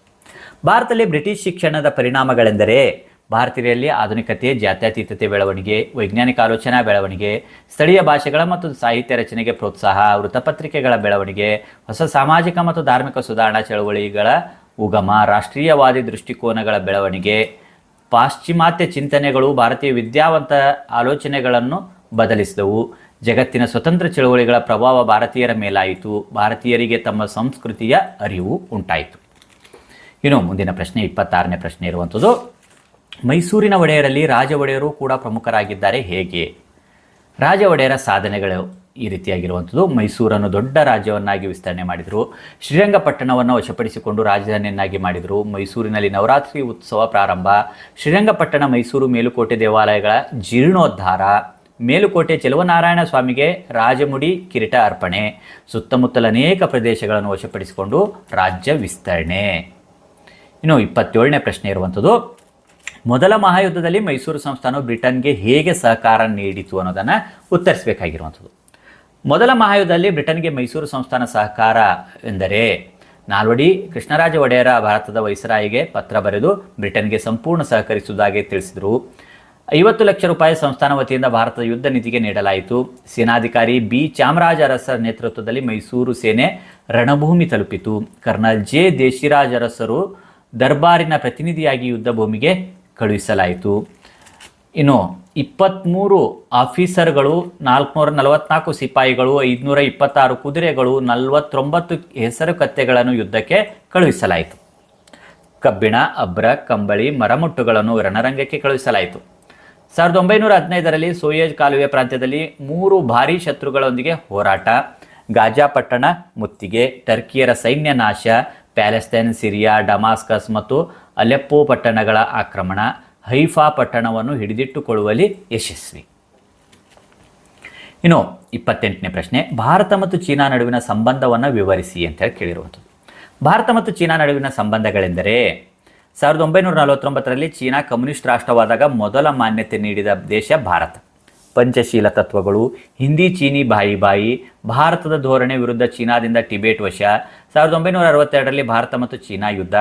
ಭಾರತದಲ್ಲಿ ಬ್ರಿಟಿಷ್ ಶಿಕ್ಷಣದ ಪರಿಣಾಮಗಳೆಂದರೆ ಭಾರತೀಯರಲ್ಲಿ ಆಧುನಿಕತೆ ಜಾತ್ಯತೀತತೆ ಬೆಳವಣಿಗೆ, ವೈಜ್ಞಾನಿಕ ಆಲೋಚನಾ ಬೆಳವಣಿಗೆ, ಸ್ಥಳೀಯ ಭಾಷೆಗಳ ಮತ್ತು ಸಾಹಿತ್ಯ ರಚನೆಗೆ ಪ್ರೋತ್ಸಾಹ, ವೃತ್ತಪತ್ರಿಕೆಗಳ ಬೆಳವಣಿಗೆ, ಹೊಸ ಸಾಮಾಜಿಕ ಮತ್ತು ಧಾರ್ಮಿಕ ಸುಧಾರಣಾ ಚಳವಳಿಗಳ ಉಗಮ, ರಾಷ್ಟ್ರೀಯವಾದಿ ದೃಷ್ಟಿಕೋನಗಳ ಬೆಳವಣಿಗೆ, ಪಾಶ್ಚಿಮಾತ್ಯ ಚಿಂತನೆಗಳು ಭಾರತೀಯ ವಿದ್ಯಾವಂತ ಆಲೋಚನೆಗಳನ್ನು ಬದಲಿಸಿದವು. ಜಗತ್ತಿನ ಸ್ವತಂತ್ರ ಚಳವಳಿಗಳ ಪ್ರಭಾವ ಭಾರತೀಯರ ಮೇಲಾಯಿತು. ಭಾರತೀಯರಿಗೆ ತಮ್ಮ ಸಂಸ್ಕೃತಿಯ ಅರಿವು ಉಂಟಾಯಿತು. ಇನ್ನು ಮುಂದಿನ ಪ್ರಶ್ನೆ, ಇಪ್ಪತ್ತಾರನೇ ಪ್ರಶ್ನೆ ಇರುವಂಥದ್ದು ಮೈಸೂರಿನ ಒಡೆಯರಲ್ಲಿ ರಾಜ ಒಡೆಯರು ಕೂಡ ಪ್ರಮುಖರಾಗಿದ್ದಾರೆ. ಹೇಗೆ? ರಾಜ ಒಡೆಯರ ಸಾಧನೆಗಳು ಈ ರೀತಿಯಾಗಿರುವಂಥದ್ದು. ಮೈಸೂರನ್ನು ದೊಡ್ಡ ರಾಜ್ಯವನ್ನಾಗಿ ವಿಸ್ತರಣೆ ಮಾಡಿದರು. ಶ್ರೀರಂಗಪಟ್ಟಣವನ್ನು ವಶಪಡಿಸಿಕೊಂಡು ರಾಜಧಾನಿಯನ್ನಾಗಿ ಮಾಡಿದರು. ಮೈಸೂರಿನಲ್ಲಿ ನವರಾತ್ರಿ ಉತ್ಸವ ಪ್ರಾರಂಭ. ಶ್ರೀರಂಗಪಟ್ಟಣ ಮೈಸೂರು ಮೇಲುಕೋಟೆ ದೇವಾಲಯಗಳ ಜೀರ್ಣೋದ್ಧಾರ. ಮೇಲುಕೋಟೆ ಚೆಲುವನಾರಾಯಣ ಸ್ವಾಮಿಗೆ ರಾಜಮುಡಿ ಕಿರೀಟ ಅರ್ಪಣೆ. ಸುತ್ತಮುತ್ತಲ ಅನೇಕ ಪ್ರದೇಶಗಳನ್ನು ವಶಪಡಿಸಿಕೊಂಡು ರಾಜ್ಯ ವಿಸ್ತರಣೆ. ಇನ್ನು ಇಪ್ಪತ್ತೇಳನೇ ಪ್ರಶ್ನೆ ಇರುವಂಥದ್ದು. ಮೊದಲ ಮಹಾಯುದ್ಧದಲ್ಲಿ ಮೈಸೂರು ಸಂಸ್ಥಾನವು ಬ್ರಿಟನ್ಗೆ ಹೇಗೆ ಸಹಕಾರ ನೀಡಿತು ಅನ್ನೋದನ್ನು ಉತ್ತರಿಸಬೇಕಾಗಿರುವಂಥದ್ದು. ಮೊದಲ ಮಹಾಯುದ್ಧದಲ್ಲಿ ಬ್ರಿಟನ್ಗೆ ಮೈಸೂರು ಸಂಸ್ಥಾನ ಸಹಕಾರ ಎಂದರೆ, ನಾಲ್ವಡಿ ಕೃಷ್ಣರಾಜ ಒಡೆಯರ ಭಾರತದ ವೈಸರಾಯಿಗೆ ಪತ್ರ ಬರೆದು ಬ್ರಿಟನ್ಗೆ ಸಂಪೂರ್ಣ ಸಹಕರಿಸುವುದಾಗಿ ತಿಳಿಸಿದರು. ಐವತ್ತು ಲಕ್ಷ ರೂಪಾಯಿ ಸಂಸ್ಥಾನ ವತಿಯಿಂದ ಭಾರತದ ಯುದ್ಧ ನಿಧಿಗೆ ನೀಡಲಾಯಿತು. ಸೇನಾಧಿಕಾರಿ ಬಿ. ಚಾಮರಾಜ ಅರಸರ ನೇತೃತ್ವದಲ್ಲಿ ಮೈಸೂರು ಸೇನೆ ರಣಭೂಮಿ ತಲುಪಿತು. Kernel J. ದೇಶಿರಾಜ ಅರಸರು ದರ್ಬಾರಿನ ಪ್ರತಿನಿಧಿಯಾಗಿ ಯುದ್ಧ ಭೂಮಿಗೆ ಕಳುಹಿಸಲಾಯಿತು. ಇನ್ನು ಇಪ್ಪತ್ತ್ಮೂರು ಆಫೀಸರ್ಗಳು, ನಾಲ್ಕುನೂರ ನಲವತ್ನಾಲ್ಕು ಸಿಪಾಯಿಗಳು, ಐದುನೂರ ಇಪ್ಪತ್ತಾರು ಕುದುರೆಗಳು, ನಲವತ್ತೊಂಬತ್ತು ಹೆಸರು ಕತ್ತೆಗಳನ್ನು ಯುದ್ಧಕ್ಕೆ ಕಳುಹಿಸಲಾಯಿತು. ಕಬ್ಬಿಣ, ಅಬ್ರ, ಕಂಬಳಿ, ಮರಮುಟ್ಟುಗಳನ್ನು ರಣರಂಗಕ್ಕೆ ಕಳುಹಿಸಲಾಯಿತು. ಸಾವಿರದ ಒಂಬೈನೂರ ಹದಿನೈದರಲ್ಲಿ ಸೋಯೇಜ್ ಕಾಲುವೆ ಪ್ರಾಂತ್ಯದಲ್ಲಿ ಮೂರು ಭಾರಿ ಶತ್ರುಗಳೊಂದಿಗೆ ಹೋರಾಟ. ಗಾಜಾಪಟ್ಟಣ ಮುತ್ತಿಗೆ, ಟರ್ಕಿಯರ ಸೈನ್ಯ ನಾಶ, ಪ್ಯಾಲೆಸ್ತೈನ್, ಸಿರಿಯಾ, ಡಮಾಸ್ಕಸ್ ಮತ್ತು ಅಲೆಪ್ಪೋ ಪಟ್ಟಣಗಳ ಆಕ್ರಮಣ, ಹೈಫಾ ಪಟ್ಟಣವನ್ನು ಹಿಡಿದಿಟ್ಟುಕೊಳ್ಳುವಲ್ಲಿ ಯಶಸ್ವಿ. ಇನ್ನು ಇಪ್ಪತ್ತೆಂಟನೇ ಪ್ರಶ್ನೆ, ಭಾರತ ಮತ್ತು ಚೀನಾ ನಡುವಿನ ಸಂಬಂಧವನ್ನು ವಿವರಿಸಿ ಅಂತ ಹೇಳಿ ಕೇಳಿರುವಂಥದ್ದು. ಭಾರತ ಮತ್ತು ಚೀನಾ ನಡುವಿನ ಸಂಬಂಧಗಳೆಂದರೆ, ಸಾವಿರದ ಒಂಬೈನೂರ ನಲವತ್ತೊಂಬತ್ತರಲ್ಲಿ ಚೀನಾ ಕಮ್ಯುನಿಸ್ಟ್ ರಾಷ್ಟ್ರವಾದಾಗ ಮೊದಲ ಮಾನ್ಯತೆ ನೀಡಿದ ದೇಶ ಭಾರತ. ಪಂಚಶೀಲ ತತ್ವಗಳು, ಹಿಂದಿ, ಚೀನಿ, ಬಾಯಿ ಬಾಯಿ, ಭಾರತದ ಧೋರಣೆ ವಿರುದ್ಧ ಚೀನಾದಿಂದ ಟಿಬೇಟ್ ವಶ. ಸಾವಿರದ ಒಂಬೈನೂರ ಅರವತ್ತೆರಡರಲ್ಲಿ ಭಾರತ ಮತ್ತು ಚೀನಾ ಯುದ್ಧ.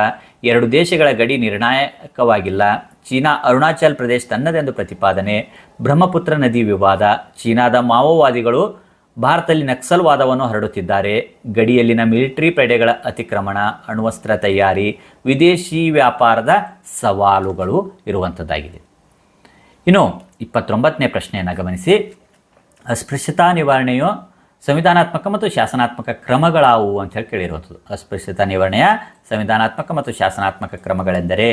ಎರಡು ದೇಶಗಳ ಗಡಿ ನಿರ್ಣಾಯಕವಾಗಿಲ್ಲ. ಚೀನಾ ಅರುಣಾಚಲ್ ಪ್ರದೇಶ ತನ್ನದೆಂದು ಪ್ರತಿಪಾದನೆ. ಬ್ರಹ್ಮಪುತ್ರ ನದಿ ವಿವಾದ. ಚೀನಾದ ಮಾವೋವಾದಿಗಳು ಭಾರತದಲ್ಲಿ ನಕ್ಸಲ್ವಾದವನ್ನು ಹರಡುತ್ತಿದ್ದಾರೆ. ಗಡಿಯಲ್ಲಿನ ಮಿಲಿಟರಿ ಪಡೆಗಳ ಅತಿಕ್ರಮಣ, ಅಣ್ವಸ್ತ್ರ ತಯಾರಿ, ವಿದೇಶಿ ವ್ಯಾಪಾರದ ಸವಾಲುಗಳು ಇರುವಂಥದ್ದಾಗಿದೆ. ಇನ್ನು ಇಪ್ಪತ್ತೊಂಬತ್ತನೇ ಪ್ರಶ್ನೆಯನ್ನು ಗಮನಿಸಿ. ಅಸ್ಪೃಶ್ಯತಾ ನಿವಾರಣೆಯು ಸಂವಿಧಾನಾತ್ಮಕ ಮತ್ತು ಶಾಸನಾತ್ಮಕ ಕ್ರಮಗಳಾವು ಅಂತ ಹೇಳಿ ಕೇಳಿರುವಂಥದ್ದು. ಅಸ್ಪೃಶ್ಯತಾ ನಿವಾರಣೆಯ ಸಂವಿಧಾನಾತ್ಮಕ ಮತ್ತು ಶಾಸನಾತ್ಮಕ ಕ್ರಮಗಳೆಂದರೆ,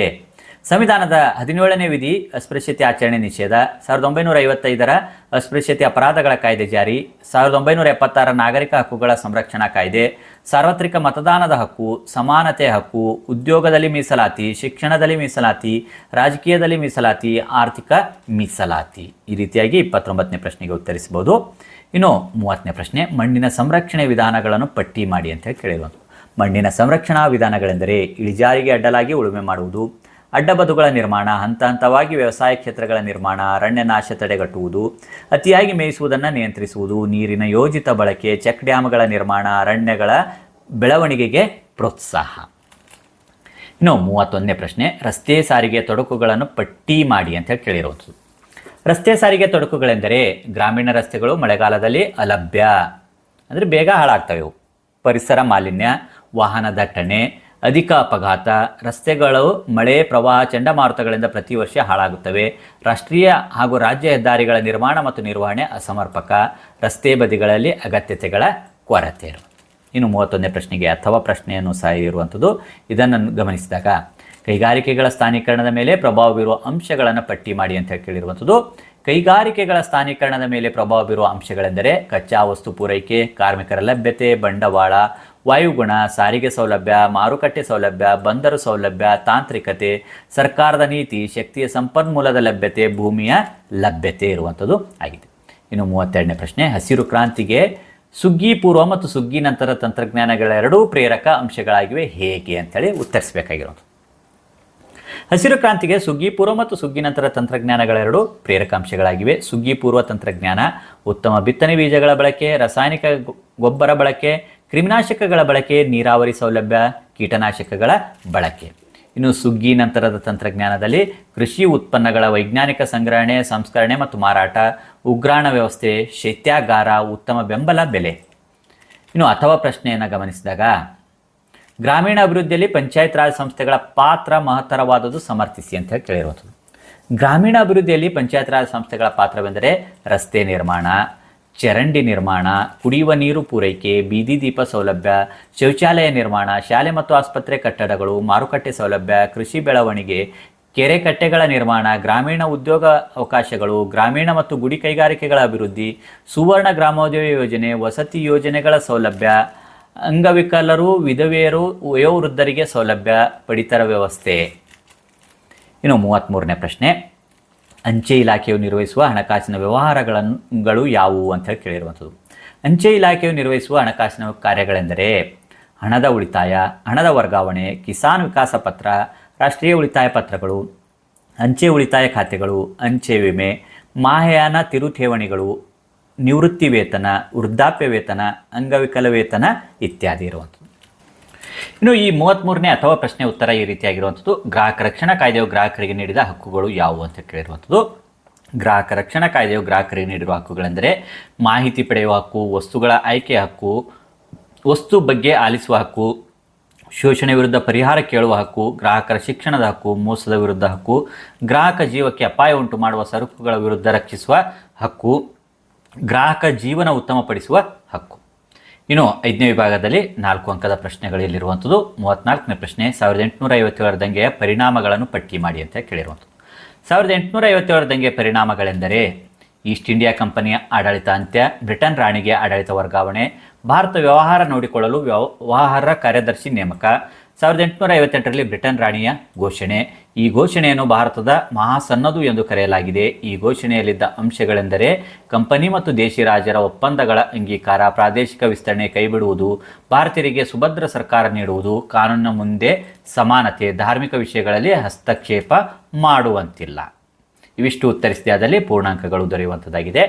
ಸಂವಿಧಾನದ ಹದಿನೇಳನೇ ವಿಧಿ, ಅಸ್ಪೃಶ್ಯತೆ ಆಚರಣೆ ನಿಷೇಧ, ಸಾವಿರದ ಒಂಬೈನೂರ ಐವತ್ತೈದರ ಅಸ್ಪೃಶ್ಯತೆ ಅಪರಾಧಗಳ ಕಾಯ್ದೆ ಜಾರಿ, ಸಾವಿರದ ಒಂಬೈನೂರ ಎಪ್ಪತ್ತಾರ ನಾಗರಿಕ ಹಕ್ಕುಗಳ ಸಂರಕ್ಷಣಾ ಕಾಯ್ದೆ ಸಾರ್ವತ್ರಿಕ ಮತದಾನದ ಹಕ್ಕು ಸಮಾನತೆ ಹಕ್ಕು, ಉದ್ಯೋಗದಲ್ಲಿ ಮೀಸಲಾತಿ, ಶಿಕ್ಷಣದಲ್ಲಿ ಮೀಸಲಾತಿ, ರಾಜಕೀಯದಲ್ಲಿ ಮೀಸಲಾತಿ, ಆರ್ಥಿಕ ಮೀಸಲಾತಿ. ಈ ರೀತಿಯಾಗಿ ಇಪ್ಪತ್ತೊಂಬತ್ತನೇ ಪ್ರಶ್ನೆಗೆ ಉತ್ತರಿಸಬಹುದು. ಇನ್ನು ಮೂವತ್ತನೇ ಪ್ರಶ್ನೆ, ಮಣ್ಣಿನ ಸಂರಕ್ಷಣೆ ವಿಧಾನಗಳನ್ನು ಪಟ್ಟಿ ಮಾಡಿ ಅಂತ ಹೇಳಿ ಕೇಳಿರುವಂಥದ್ದು. ಮಣ್ಣಿನ ಸಂರಕ್ಷಣಾ ವಿಧಾನಗಳೆಂದರೆ ಇಳಿಜಾರಿಗೆ ಅಡ್ಡಲಾಗಿ ಉಳುಮೆ ಮಾಡುವುದು ಅಡ್ಡಬದುಗಳ ನಿರ್ಮಾಣ, ಹಂತ ಹಂತವಾಗಿ ವ್ಯವಸಾಯ ಕ್ಷೇತ್ರಗಳ ನಿರ್ಮಾಣ, ಅರಣ್ಯನಾಶ ತಡೆಗಟ್ಟುವುದು, ಅತಿಯಾಗಿ ಮೇಯಿಸುವುದನ್ನು ನಿಯಂತ್ರಿಸುವುದು, ನೀರಿನ ಯೋಜಿತ ಬಳಕೆ, ಚೆಕ್ ಡ್ಯಾಮ್ಗಳ ನಿರ್ಮಾಣ, ಅರಣ್ಯಗಳ ಬೆಳವಣಿಗೆಗೆ ಪ್ರೋತ್ಸಾಹ. ಇನ್ನು ಮೂವತ್ತೊಂದನೇ ಪ್ರಶ್ನೆ, ರಸ್ತೆ ಸಾರಿಗೆ ತೊಡಕುಗಳನ್ನು ಪಟ್ಟಿ ಮಾಡಿ ಅಂತ ಹೇಳಿ ಕೇಳಿರೋದು. ರಸ್ತೆ ಸಾರಿಗೆ ತೊಡಕುಗಳೆಂದರೆ ಗ್ರಾಮೀಣ ರಸ್ತೆಗಳು ಮಳೆಗಾಲದಲ್ಲಿ ಅಲಭ್ಯ, ಅಂದರೆ ಬೇಗ ಹಾಳಾಗ್ತವೆ. ಪರಿಸರ ಮಾಲಿನ್ಯ ವಾಹನ ದಟ್ಟಣೆ ಅಧಿಕ ಅಪಘಾತ ರಸ್ತೆಗಳು, ಮಳೆ, ಪ್ರವಾಹ, ಚಂಡಮಾರುತಗಳಿಂದ ಪ್ರತಿ ವರ್ಷ ಹಾಳಾಗುತ್ತವೆ. ರಾಷ್ಟ್ರೀಯ ಹಾಗೂ ರಾಜ್ಯ ಹೆದ್ದಾರಿಗಳ ನಿರ್ಮಾಣ ಮತ್ತು ನಿರ್ವಹಣೆ ಅಸಮರ್ಪಕ. ರಸ್ತೆ ಬದಿಗಳಲ್ಲಿ ಅಗತ್ಯತೆಗಳ ಕೊರತೆ. ಇನ್ನು ಮೂವತ್ತೊಂದನೇ ಪ್ರಶ್ನೆಗೆ ಅಥವಾ ಪ್ರಶ್ನೆಯನ್ನು ಸಹ ಇರುವಂಥದ್ದು ಇದನ್ನು ಗಮನಿಸಿದಾಗ, ಕೈಗಾರಿಕೆಗಳ ಸ್ಥಾನೀಕರಣದ ಮೇಲೆ ಪ್ರಭಾವ ಬೀರುವ ಅಂಶಗಳನ್ನು ಪಟ್ಟಿ ಮಾಡಿ ಅಂತ ಹೇಳಿ ಕೇಳಿರುವಂಥದ್ದು. ಕೈಗಾರಿಕೆಗಳ ಸ್ಥಾನೀಕರಣದ ಮೇಲೆ ಪ್ರಭಾವ ಬೀರುವ ಅಂಶಗಳೆಂದರೆ ಕಚ್ಚಾ ವಸ್ತು ಪೂರೈಕೆ, ಕಾರ್ಮಿಕರ ಲಭ್ಯತೆ, ಬಂಡವಾಳ ವಾಯುಗುಣ, ಸಾರಿಗೆ ಸೌಲಭ್ಯ, ಮಾರುಕಟ್ಟೆ ಸೌಲಭ್ಯ, ಬಂದರು ಸೌಲಭ್ಯ, ತಾಂತ್ರಿಕತೆ, ಸರ್ಕಾರದ ನೀತಿ, ಶಕ್ತಿಯ ಸಂಪನ್ಮೂಲದ ಲಭ್ಯತೆ, ಭೂಮಿಯ ಲಭ್ಯತೆ ಇರುವಂಥದ್ದು ಆಗಿದೆ. ಇನ್ನು ಮೂವತ್ತೆರಡನೇ ಪ್ರಶ್ನೆ, ಹಸಿರು ಕ್ರಾಂತಿಗೆ ಸುಗ್ಗಿ ಪೂರ್ವ ಮತ್ತು ಸುಗ್ಗಿ ನಂತರ ತಂತ್ರಜ್ಞಾನಗಳೆರಡೂ ಪ್ರೇರಕ ಅಂಶಗಳಾಗಿವೆ ಹೇಗೆ ಅಂತೇಳಿ ಉತ್ತರಿಸಬೇಕಾಗಿರೋದು ಹಸಿರು ಕ್ರಾಂತಿಗೆ ಸುಗ್ಗಿ ಪೂರ್ವ ಮತ್ತು ಸುಗ್ಗಿ ನಂತರ ತಂತ್ರಜ್ಞಾನಗಳೆರಡು ಪ್ರೇರಕ ಅಂಶಗಳಾಗಿವೆ. ಸುಗ್ಗಿ ಪೂರ್ವ ತಂತ್ರಜ್ಞಾನ ಉತ್ತಮ ಬಿತ್ತನೆ ಬೀಜಗಳ ಬಳಕೆ, ರಾಸಾಯನಿಕ ಗೊಬ್ಬರ ಬಳಕೆ ಕ್ರಿಮಿನಾಶಕಗಳ ಬಳಕೆ, ನೀರಾವರಿ ಸೌಲಭ್ಯ, ಕೀಟನಾಶಕಗಳ ಬಳಕೆ. ಇನ್ನು ಸುಗ್ಗಿ ನಂತರದ ತಂತ್ರಜ್ಞಾನದಲ್ಲಿ ಕೃಷಿ ಉತ್ಪನ್ನಗಳ ವೈಜ್ಞಾನಿಕ ಸಂಗ್ರಹಣೆ, ಸಂಸ್ಕರಣೆ ಮತ್ತು ಮಾರಾಟ, ಉಗ್ರಾಣ ವ್ಯವಸ್ಥೆ, ಶೈತ್ಯಾಗಾರ, ಉತ್ತಮ ಬೆಂಬಲ ಬೆಲೆ. ಇನ್ನು ಅಥವಾ ಪ್ರಶ್ನೆಯನ್ನು ಗಮನಿಸಿದಾಗ, ಗ್ರಾಮೀಣ ಅಭಿವೃದ್ಧಿಯಲ್ಲಿ ಪಂಚಾಯತ್ ರಾಜ್ ಸಂಸ್ಥೆಗಳ ಪಾತ್ರ ಮಹತ್ತರವಾದದ್ದು ಸಮರ್ಥಿಸಿ ಅಂತ ಹೇಳಿ ಕೇಳಿರುವಂಥದ್ದು ಗ್ರಾಮೀಣ ಅಭಿವೃದ್ಧಿಯಲ್ಲಿ ಪಂಚಾಯತ್ ರಾಜ್ ಸಂಸ್ಥೆಗಳ ಪಾತ್ರವೆಂದರೆ ರಸ್ತೆ ನಿರ್ಮಾಣ. ಚರಂಡಿ ನಿರ್ಮಾಣ, ಕುಡಿಯುವ ನೀರು ಪೂರೈಕೆ, ಬೀದಿ ದೀಪ ಸೌಲಭ್ಯ, ಶೌಚಾಲಯ ನಿರ್ಮಾಣ, ಶಾಲೆ ಮತ್ತು ಆಸ್ಪತ್ರೆ ಕಟ್ಟಡಗಳು, ಮಾರುಕಟ್ಟೆ ಸೌಲಭ್ಯ, ಕೃಷಿ ಬೆಳವಣಿಗೆ, ಕೆರೆ ಕಟ್ಟೆಗಳ ನಿರ್ಮಾಣ, ಗ್ರಾಮೀಣ ಉದ್ಯೋಗ ಅವಕಾಶಗಳು, ಗ್ರಾಮೀಣ ಮತ್ತು ಗುಡಿ ಕೈಗಾರಿಕೆಗಳ ಅಭಿವೃದ್ಧಿ, ಸುವರ್ಣ ಗ್ರಾಮೋದ್ಯೋಗ ಯೋಜನೆ, ವಸತಿ ಯೋಜನೆಗಳ ಸೌಲಭ್ಯ, ಅಂಗವಿಕಲರು, ವಿಧವೆಯರು, ವಯೋವೃದ್ಧರಿಗೆ ಸೌಲಭ್ಯ, ಪಡಿತರ ವ್ಯವಸ್ಥೆ. ಇನ್ನು ಮೂವತ್ತ್ಮೂರನೇ ಪ್ರಶ್ನೆ. ಅಂಚೆ ಇಲಾಖೆಯು ನಿರ್ವಹಿಸುವ ಹಣಕಾಸಿನ ವ್ಯವಹಾರಗಳನ್ನು ಯಾವುವು ಅಂತ ಹೇಳಿ ಕೇಳಿರುವಂಥದ್ದು. ಅಂಚೆ ಇಲಾಖೆಯು ನಿರ್ವಹಿಸುವ ಹಣಕಾಸಿನ ಕಾರ್ಯಗಳೆಂದರೆ ಹಣದ ಉಳಿತಾಯ, ಹಣದ ವರ್ಗಾವಣೆ, ಕಿಸಾನ್ ವಿಕಾಸ ಪತ್ರ, ರಾಷ್ಟ್ರೀಯ ಉಳಿತಾಯ ಪತ್ರಗಳು, ಅಂಚೆ ಉಳಿತಾಯ ಖಾತೆಗಳು, ಅಂಚೆ ವಿಮೆ, ಮಾಹಯಾನ ತಿರು ಠೇವಣಿಗಳು ನಿವೃತ್ತಿ ವೇತನ, ವೃದ್ಧಾಪ್ಯ ವೇತನ, ಅಂಗವಿಕಲ ವೇತನ ಇತ್ಯಾದಿ ಇರುವಂಥದ್ದು. ಇನ್ನು ಈ ಮೂವತ್ತ್ಮೂರನೇ ಅಥವಾ ಪ್ರಶ್ನೆ ಉತ್ತರ ಈ ರೀತಿಯಾಗಿರುವಂಥದ್ದು, ಗ್ರಾಹಕ ರಕ್ಷಣಾ ಕಾಯ್ದೆಯು ಗ್ರಾಹಕರಿಗೆ ನೀಡಿದ ಹಕ್ಕುಗಳು ಯಾವುವು ಅಂತ ಕೇಳಿರುವಂಥದ್ದು. ಗ್ರಾಹಕ ರಕ್ಷಣಾ ಕಾಯ್ದೆಯು ಗ್ರಾಹಕರಿಗೆ ನೀಡಿರುವ ಹಕ್ಕುಗಳೆಂದರೆ ಮಾಹಿತಿ ಪಡೆಯುವ ಹಕ್ಕು, ವಸ್ತುಗಳ ಆಯ್ಕೆ ಹಕ್ಕು, ವಸ್ತು ಬಗ್ಗೆ ಆಲಿಸುವ ಹಕ್ಕು, ಶೋಷಣೆ ವಿರುದ್ಧ ಪರಿಹಾರ ಕೇಳುವ ಹಕ್ಕು, ಗ್ರಾಹಕರ ಶಿಕ್ಷಣದ ಹಕ್ಕು, ಮೋಸದ ವಿರುದ್ಧ ಹಕ್ಕು, ಗ್ರಾಹಕ ಜೀವಕ್ಕೆ ಅಪಾಯ ಉಂಟು ಮಾಡುವ ಸರಕುಗಳ ವಿರುದ್ಧ ರಕ್ಷಿಸುವ ಹಕ್ಕು, ಗ್ರಾಹಕ ಜೀವನ ಉತ್ತಮಪಡಿಸುವ ಇನ್ನು ಐದನೇ ವಿಭಾಗದಲ್ಲಿ ನಾಲ್ಕು ಅಂಕದ ಪ್ರಶ್ನೆಗಳಲ್ಲಿರುವಂಥದ್ದು ಮೂವತ್ನಾಲ್ಕನೇ ಪ್ರಶ್ನೆ, ಸಾವಿರದ ಎಂಟುನೂರ ಐವತ್ತೇಳರ ದಂಗೆಯ ಪರಿಣಾಮಗಳನ್ನು ಪಟ್ಟಿ ಮಾಡಿ ಅಂತ ಕೇಳಿರುವಂಥದ್ದು. ಸಾವಿರದ ಎಂಟುನೂರ ಐವತ್ತೇಳರ ದಂಗೆಯ ಪರಿಣಾಮಗಳೆಂದರೆ, ಈಸ್ಟ್ ಇಂಡಿಯಾ ಕಂಪನಿಯ ಆಡಳಿತ ಅಂತ್ಯ ಬ್ರಿಟನ್ ರಾಣಿಗೆ ಆಡಳಿತ ವರ್ಗಾವಣೆ, ಭಾರತ ವ್ಯವಹಾರ ನೋಡಿಕೊಳ್ಳಲು ವ್ಯವಹಾರ ಕಾರ್ಯದರ್ಶಿ ನೇಮಕ ಸಾವಿರದ ಎಂಟುನೂರ ಐವತ್ತೆಂಟರಲ್ಲಿ ಬ್ರಿಟನ್ ರಾಣಿಯ ಘೋಷಣೆ. ಈ ಘೋಷಣೆಯನ್ನು ಭಾರತದ ಮಹಾಸನ್ನದು ಎಂದು ಕರೆಯಲಾಗಿದೆ. ಈ ಘೋಷಣೆಯಲ್ಲಿದ್ದ ಅಂಶಗಳೆಂದರೆ ಕಂಪನಿ ಮತ್ತು ದೇಶಿ ರಾಜರ ಒಪ್ಪಂದಗಳ ಅಂಗೀಕಾರ, ಪ್ರಾದೇಶಿಕ ವಿಸ್ತರಣೆ ಕೈಬಿಡುವುದು, ಭಾರತೀಯರಿಗೆ ಸುಭದ್ರ ಸರ್ಕಾರ ನೀಡುವುದು, ಕಾನೂನಿನ ಮುಂದೆ ಸಮಾನತೆ, ಧಾರ್ಮಿಕ ವಿಷಯಗಳಲ್ಲಿ ಹಸ್ತಕ್ಷೇಪ ಮಾಡುವಂತಿಲ್ಲ. ಇವಿಷ್ಟು ಉತ್ತರಿಸಿದೆ. ಅದರಲ್ಲಿ ಪೂರ್ಣಾಂಕಗಳು ದೊರೆಯುವಂಥದ್ದಾಗಿದೆ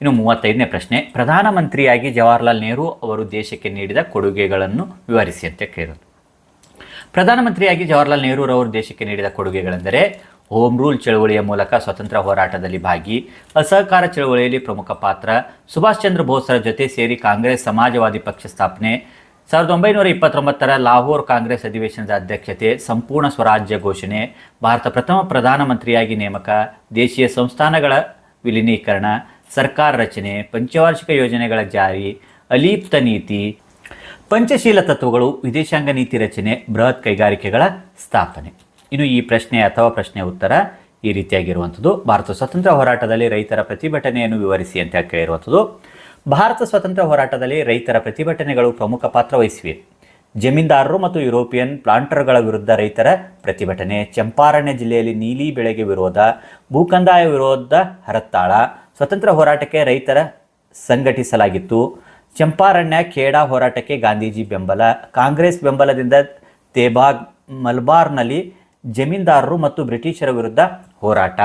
ಇನ್ನು ಮೂವತ್ತೈದನೇ ಪ್ರಶ್ನೆ. ಪ್ರಧಾನಮಂತ್ರಿಯಾಗಿ ಜವಾಹರ್ಲಾಲ್ ನೆಹರು ಅವರು ದೇಶಕ್ಕೆ ನೀಡಿದ ಕೊಡುಗೆಗಳನ್ನು ವಿವರಿಸಿ ಅಂತ ಕೇಳಿರೋದು ಪ್ರಧಾನಮಂತ್ರಿಯಾಗಿ ಜವಾಹರ್ಲಾಲ್ ನೆಹರೂರವರು ದೇಶಕ್ಕೆ ನೀಡಿದ ಕೊಡುಗೆಗಳೆಂದರೆ ಹೋಮ್ ರೂಲ್ ಚಳವಳಿಯ ಮೂಲಕ ಸ್ವತಂತ್ರ ಹೋರಾಟದಲ್ಲಿ ಭಾಗಿ, ಅಸಹಕಾರ ಚಳವಳಿಯಲ್ಲಿ ಪ್ರಮುಖ ಪಾತ್ರ, ಸುಭಾಷ್ ಚಂದ್ರ ಬೋಸ್ರ ಜೊತೆ ಸೇರಿ ಕಾಂಗ್ರೆಸ್ ಸಮಾಜವಾದಿ ಪಕ್ಷ ಸ್ಥಾಪನೆ, ಸಾವಿರದ ಒಂಬೈನೂರ ಇಪ್ಪತ್ತೊಂಬತ್ತರ ಲಾಹೋರ್ ಕಾಂಗ್ರೆಸ್ ಅಧಿವೇಶನದ ಅಧ್ಯಕ್ಷತೆ, ಸಂಪೂರ್ಣ ಸ್ವರಾಜ್ಯ ಘೋಷಣೆ, ಭಾರತ ಪ್ರಥಮ ಪ್ರಧಾನಮಂತ್ರಿಯಾಗಿ ನೇಮಕ, ದೇಶೀಯ ಸಂಸ್ಥಾನಗಳ ವಿಲೀನೀಕರಣ, ಸರ್ಕಾರ ರಚನೆ, ಪಂಚವಾರ್ಷಿಕ ಯೋಜನೆಗಳ ಜಾರಿ, ಅಲೀಪ್ತ ನೀತಿ ಪಂಚಶೀಲ ತತ್ವಗಳು ವಿದೇಶಾಂಗ ನೀತಿ ರಚನೆ, ಬೃಹತ್ ಕೈಗಾರಿಕೆಗಳ ಸ್ಥಾಪನೆ. ಇನ್ನು ಈ ಪ್ರಶ್ನೆ ಅಥವಾ ಪ್ರಶ್ನೆ ಉತ್ತರ ಈ ರೀತಿಯಾಗಿರುವಂಥದ್ದು. ಭಾರತ ಸ್ವತಂತ್ರ ಹೋರಾಟದಲ್ಲಿ ರೈತರ ಪ್ರತಿಭಟನೆಯನ್ನು ವಿವರಿಸಿ ಅಂತ ಕೇಳಿರುವಂಥದ್ದು. ಭಾರತ ಸ್ವತಂತ್ರ ಹೋರಾಟದಲ್ಲಿ ರೈತರ ಪ್ರತಿಭಟನೆಗಳು ಪ್ರಮುಖ ಪಾತ್ರ ವಹಿಸಿವೆ. ಜಮೀನ್ದಾರರು ಮತ್ತು ಯುರೋಪಿಯನ್ ಪ್ಲಾಂಟರ್ಗಳ ವಿರುದ್ಧ ರೈತರ ಪ್ರತಿಭಟನೆ ಚಂಪಾರಣ್ಯ ಜಿಲ್ಲೆಯಲ್ಲಿ ನೀಲಿ ಬೆಳೆಗೆ ವಿರೋಧ, ಭೂಕಂದಾಯ ವಿರೋಧ ಹರತ್ತಾಳ ಸ್ವತಂತ್ರ ಹೋರಾಟಕ್ಕೆ ರೈತರ ಸಂಘಟಿಸಲಾಗಿತ್ತು. ಚಂಪಾರಣ್ಯ ಖೇಡಾ ಹೋರಾಟಕ್ಕೆ ಗಾಂಧೀಜಿ ಬೆಂಬಲ. ಕಾಂಗ್ರೆಸ್ ಬೆಂಬಲದಿಂದ ತೇಬಾಗ್ ಮಲ್ಬಾರ್ನಲ್ಲಿ ಜಮೀನ್ದಾರರು ಮತ್ತು ಬ್ರಿಟಿಷರ ವಿರುದ್ಧ ಹೋರಾಟ.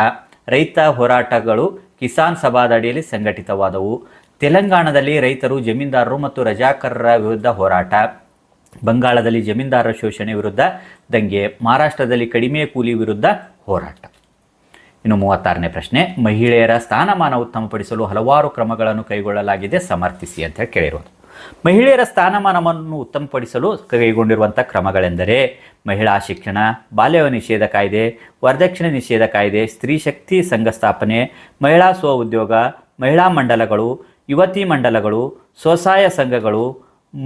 ರೈತ ಹೋರಾಟಗಳು ಕಿಸಾನ್ ಸಭಾದಡಿಯಲ್ಲಿ ಸಂಘಟಿತವಾದವು. ತೆಲಂಗಾಣದಲ್ಲಿ ರೈತರು, ಜಮೀನ್ದಾರರು ಮತ್ತು ರಜಾಕರರ ವಿರುದ್ಧ ಹೋರಾಟ. ಬಂಗಾಳದಲ್ಲಿ ಜಮೀನ್ದಾರರ ಶೋಷಣೆ ವಿರುದ್ಧ ದಂಗೆ. ಮಹಾರಾಷ್ಟ್ರದಲ್ಲಿ ಕಡಿಮೆ ಕೂಲಿ ವಿರುದ್ಧ ಹೋರಾಟ. ಇನ್ನು ಮೂವತ್ತಾರನೇ ಪ್ರಶ್ನೆ, ಮಹಿಳೆಯರ ಸ್ಥಾನಮಾನ ಉತ್ತಮಪಡಿಸಲು ಹಲವಾರು ಕ್ರಮಗಳನ್ನು ಕೈಗೊಳ್ಳಲಾಗಿದೆ ಸಮರ್ಥಿಸಿ ಅಂತ ಹೇಳಿ ಕೇಳಿರೋದು. ಮಹಿಳೆಯರ ಸ್ಥಾನಮಾನವನ್ನು ಉತ್ತಮಪಡಿಸಲು ಕೈಗೊಂಡಿರುವಂಥ ಕ್ರಮಗಳೆಂದರೆ ಮಹಿಳಾ ಶಿಕ್ಷಣ ಬಾಲ್ಯ ನಿಷೇಧ ಕಾಯ್ದೆ, ವರದಕ್ಷಿಣೆ ನಿಷೇಧ ಕಾಯ್ದೆ, ಸ್ತ್ರೀ ಶಕ್ತಿ ಸಂಘ ಸ್ಥಾಪನೆ, ಮಹಿಳಾ ಸ್ವ ಉದ್ಯೋಗ, ಮಹಿಳಾ ಮಂಡಲಗಳು, ಯುವತಿ ಮಂಡಲಗಳು, ಸ್ವಸಹಾಯ ಸಂಘಗಳು,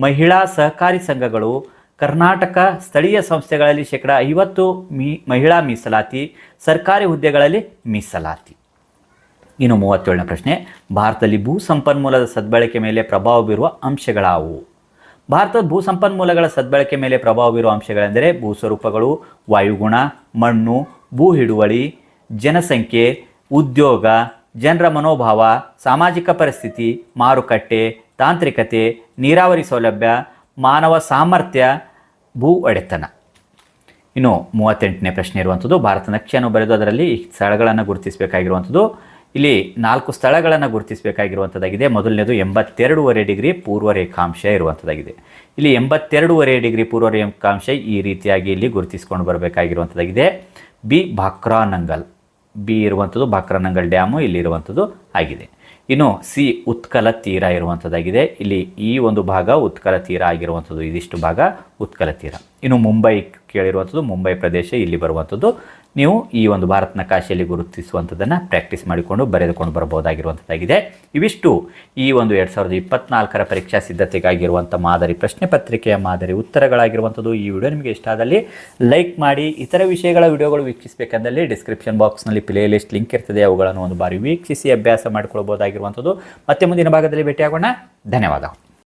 ಮಹಿಳಾ ಸಹಕಾರಿ ಸಂಘಗಳು ಕರ್ನಾಟಕ ಸ್ಥಳೀಯ ಸಂಸ್ಥೆಗಳಲ್ಲಿ ಶೇಕಡ ಐವತ್ತು ಮೀ, ಮಹಿಳಾ ಮೀಸಲಾತಿ, ಸರ್ಕಾರಿ ಹುದ್ದೆಗಳಲ್ಲಿ ಮೀಸಲಾತಿ. ಇನ್ನು ಮೂವತ್ತೇಳನೇ ಪ್ರಶ್ನೆ, ಭಾರತದಲ್ಲಿ ಭೂ ಸಂಪನ್ಮೂಲದ ಸದ್ಬಳಕೆ ಮೇಲೆ ಪ್ರಭಾವ ಬೀರುವ ಅಂಶಗಳಾವು? ಭಾರತದ ಭೂ ಸಂಪನ್ಮೂಲಗಳ ಸದ್ಬಳಕೆ ಮೇಲೆ ಪ್ರಭಾವ ಬೀರುವ ಅಂಶಗಳೆಂದರೆ ಭೂ ಸ್ವರೂಪಗಳು, ವಾಯುಗುಣ, ಮಣ್ಣು, ಭೂ ಹಿಡುವಳಿ, ಜನಸಂಖ್ಯೆ, ಉದ್ಯೋಗ, ಜನರ ಮನೋಭಾವ, ಸಾಮಾಜಿಕ ಪರಿಸ್ಥಿತಿ, ಮಾರುಕಟ್ಟೆ, ತಾಂತ್ರಿಕತೆ, ನೀರಾವರಿ ಸೌಲಭ್ಯ ಮಾನವ ಸಾಮರ್ಥ್ಯ ಭೂ ಒಡೆತನ. ಇನ್ನು ಮೂವತ್ತೆಂಟನೇ ಪ್ರಶ್ನೆ ಇರುವಂಥದ್ದು ಭಾರತ ನಕ್ಷೆಯನ್ನು ಬರೆದು ಅದರಲ್ಲಿ ಈ ಸ್ಥಳಗಳನ್ನು ಗುರುತಿಸಬೇಕಾಗಿರುವಂಥದ್ದು. ಇಲ್ಲಿ ನಾಲ್ಕು ಸ್ಥಳಗಳನ್ನು ಗುರುತಿಸಬೇಕಾಗಿರುವಂಥದ್ದಾಗಿದೆ. ಮೊದಲನೇದು ಎಂಬತ್ತೆರಡೂವರೆ ಡಿಗ್ರಿ ಪೂರ್ವ ರೇಖಾಂಶ ಇರುವಂಥದ್ದಾಗಿದೆ. ಇಲ್ಲಿ ಎಂಬತ್ತೆರಡೂವರೆ ಡಿಗ್ರಿ ಪೂರ್ವ ರೇಖಾಂಶ ಈ ರೀತಿಯಾಗಿ ಇಲ್ಲಿ ಗುರುತಿಸ್ಕೊಂಡು ಬರಬೇಕಾಗಿರುವಂಥದ್ದಾಗಿದೆ. ಬಿ, ಭಾಕ್ರಾನಂಗಲ್. ಬಿ ಇರುವಂಥದ್ದು ಭಾಕ್ರಾನಂಗಲ್ ಡ್ಯಾಮು, ಇಲ್ಲಿ ಇರುವಂಥದ್ದು ಆಗಿದೆ. ಇನ್ನು ಸಿ ಉತ್ಕಲ ತೀರ ಇರುವಂಥದ್ದಾಗಿದೆ ಇಲ್ಲಿ ಈ ಒಂದು ಭಾಗ ಉತ್ಕಲ ತೀರ ಆಗಿರುವಂಥದ್ದು ಇದಿಷ್ಟು ಭಾಗ ಉತ್ಕಲ ತೀರ. ಇನ್ನು ಮುಂಬೈ ಕೇಳಿರುವಂಥದ್ದು ಮುಂಬೈ ಪ್ರದೇಶ ಇಲ್ಲಿ ಬರುವಂಥದ್ದು ನೀವು ಈ ಒಂದು ಭಾರತ ನಕಾಶೆಯಲ್ಲಿ ಗುರುತಿಸುವಂಥದ್ದನ್ನು ಪ್ರಾಕ್ಟೀಸ್ ಮಾಡಿಕೊಂಡು ಬರೆದುಕೊಂಡು ಬರಬಹುದಾಗಿರುವಂಥದ್ದಾಗಿದೆ. ಇವಿಷ್ಟು ಈ ಒಂದು ಎರಡು ಸಾವಿರದ ಇಪ್ಪತ್ನಾಲ್ಕರ ಪರೀಕ್ಷಾ ಸಿದ್ಧತೆಗಾಗಿರುವಂಥ ಮಾದರಿ ಪ್ರಶ್ನೆ ಪತ್ರಿಕೆಯ ಮಾದರಿ ಉತ್ತರಗಳಾಗಿರುವಂಥದ್ದು ಈ ವಿಡಿಯೋ ನಿಮಗೆ ಇಷ್ಟ ಆದಲ್ಲಿ ಲೈಕ್ ಮಾಡಿ, ಇತರ ವಿಷಯಗಳ ವಿಡಿಯೋಗಳು ವೀಕ್ಷಿಸಬೇಕೆಂದಲ್ಲಿ ಡಿಸ್ಕ್ರಿಪ್ಷನ್ ಬಾಕ್ಸ್ನಲ್ಲಿ ಪ್ಲೇ ಲಿಸ್ಟ್ ಲಿಂಕ್ ಇರ್ತದೆ, ಅವುಗಳನ್ನು ಒಂದು ಬಾರಿ ವೀಕ್ಷಿಸಿ ಅಭ್ಯಾಸ ಮಾಡಿಕೊಳ್ಬೋದಾಗಿರುವಂಥದ್ದು ಮತ್ತೆ ಮುಂದಿನ ಭಾಗದಲ್ಲಿ ಭೇಟಿಯಾಗೋಣ. ಧನ್ಯವಾದ.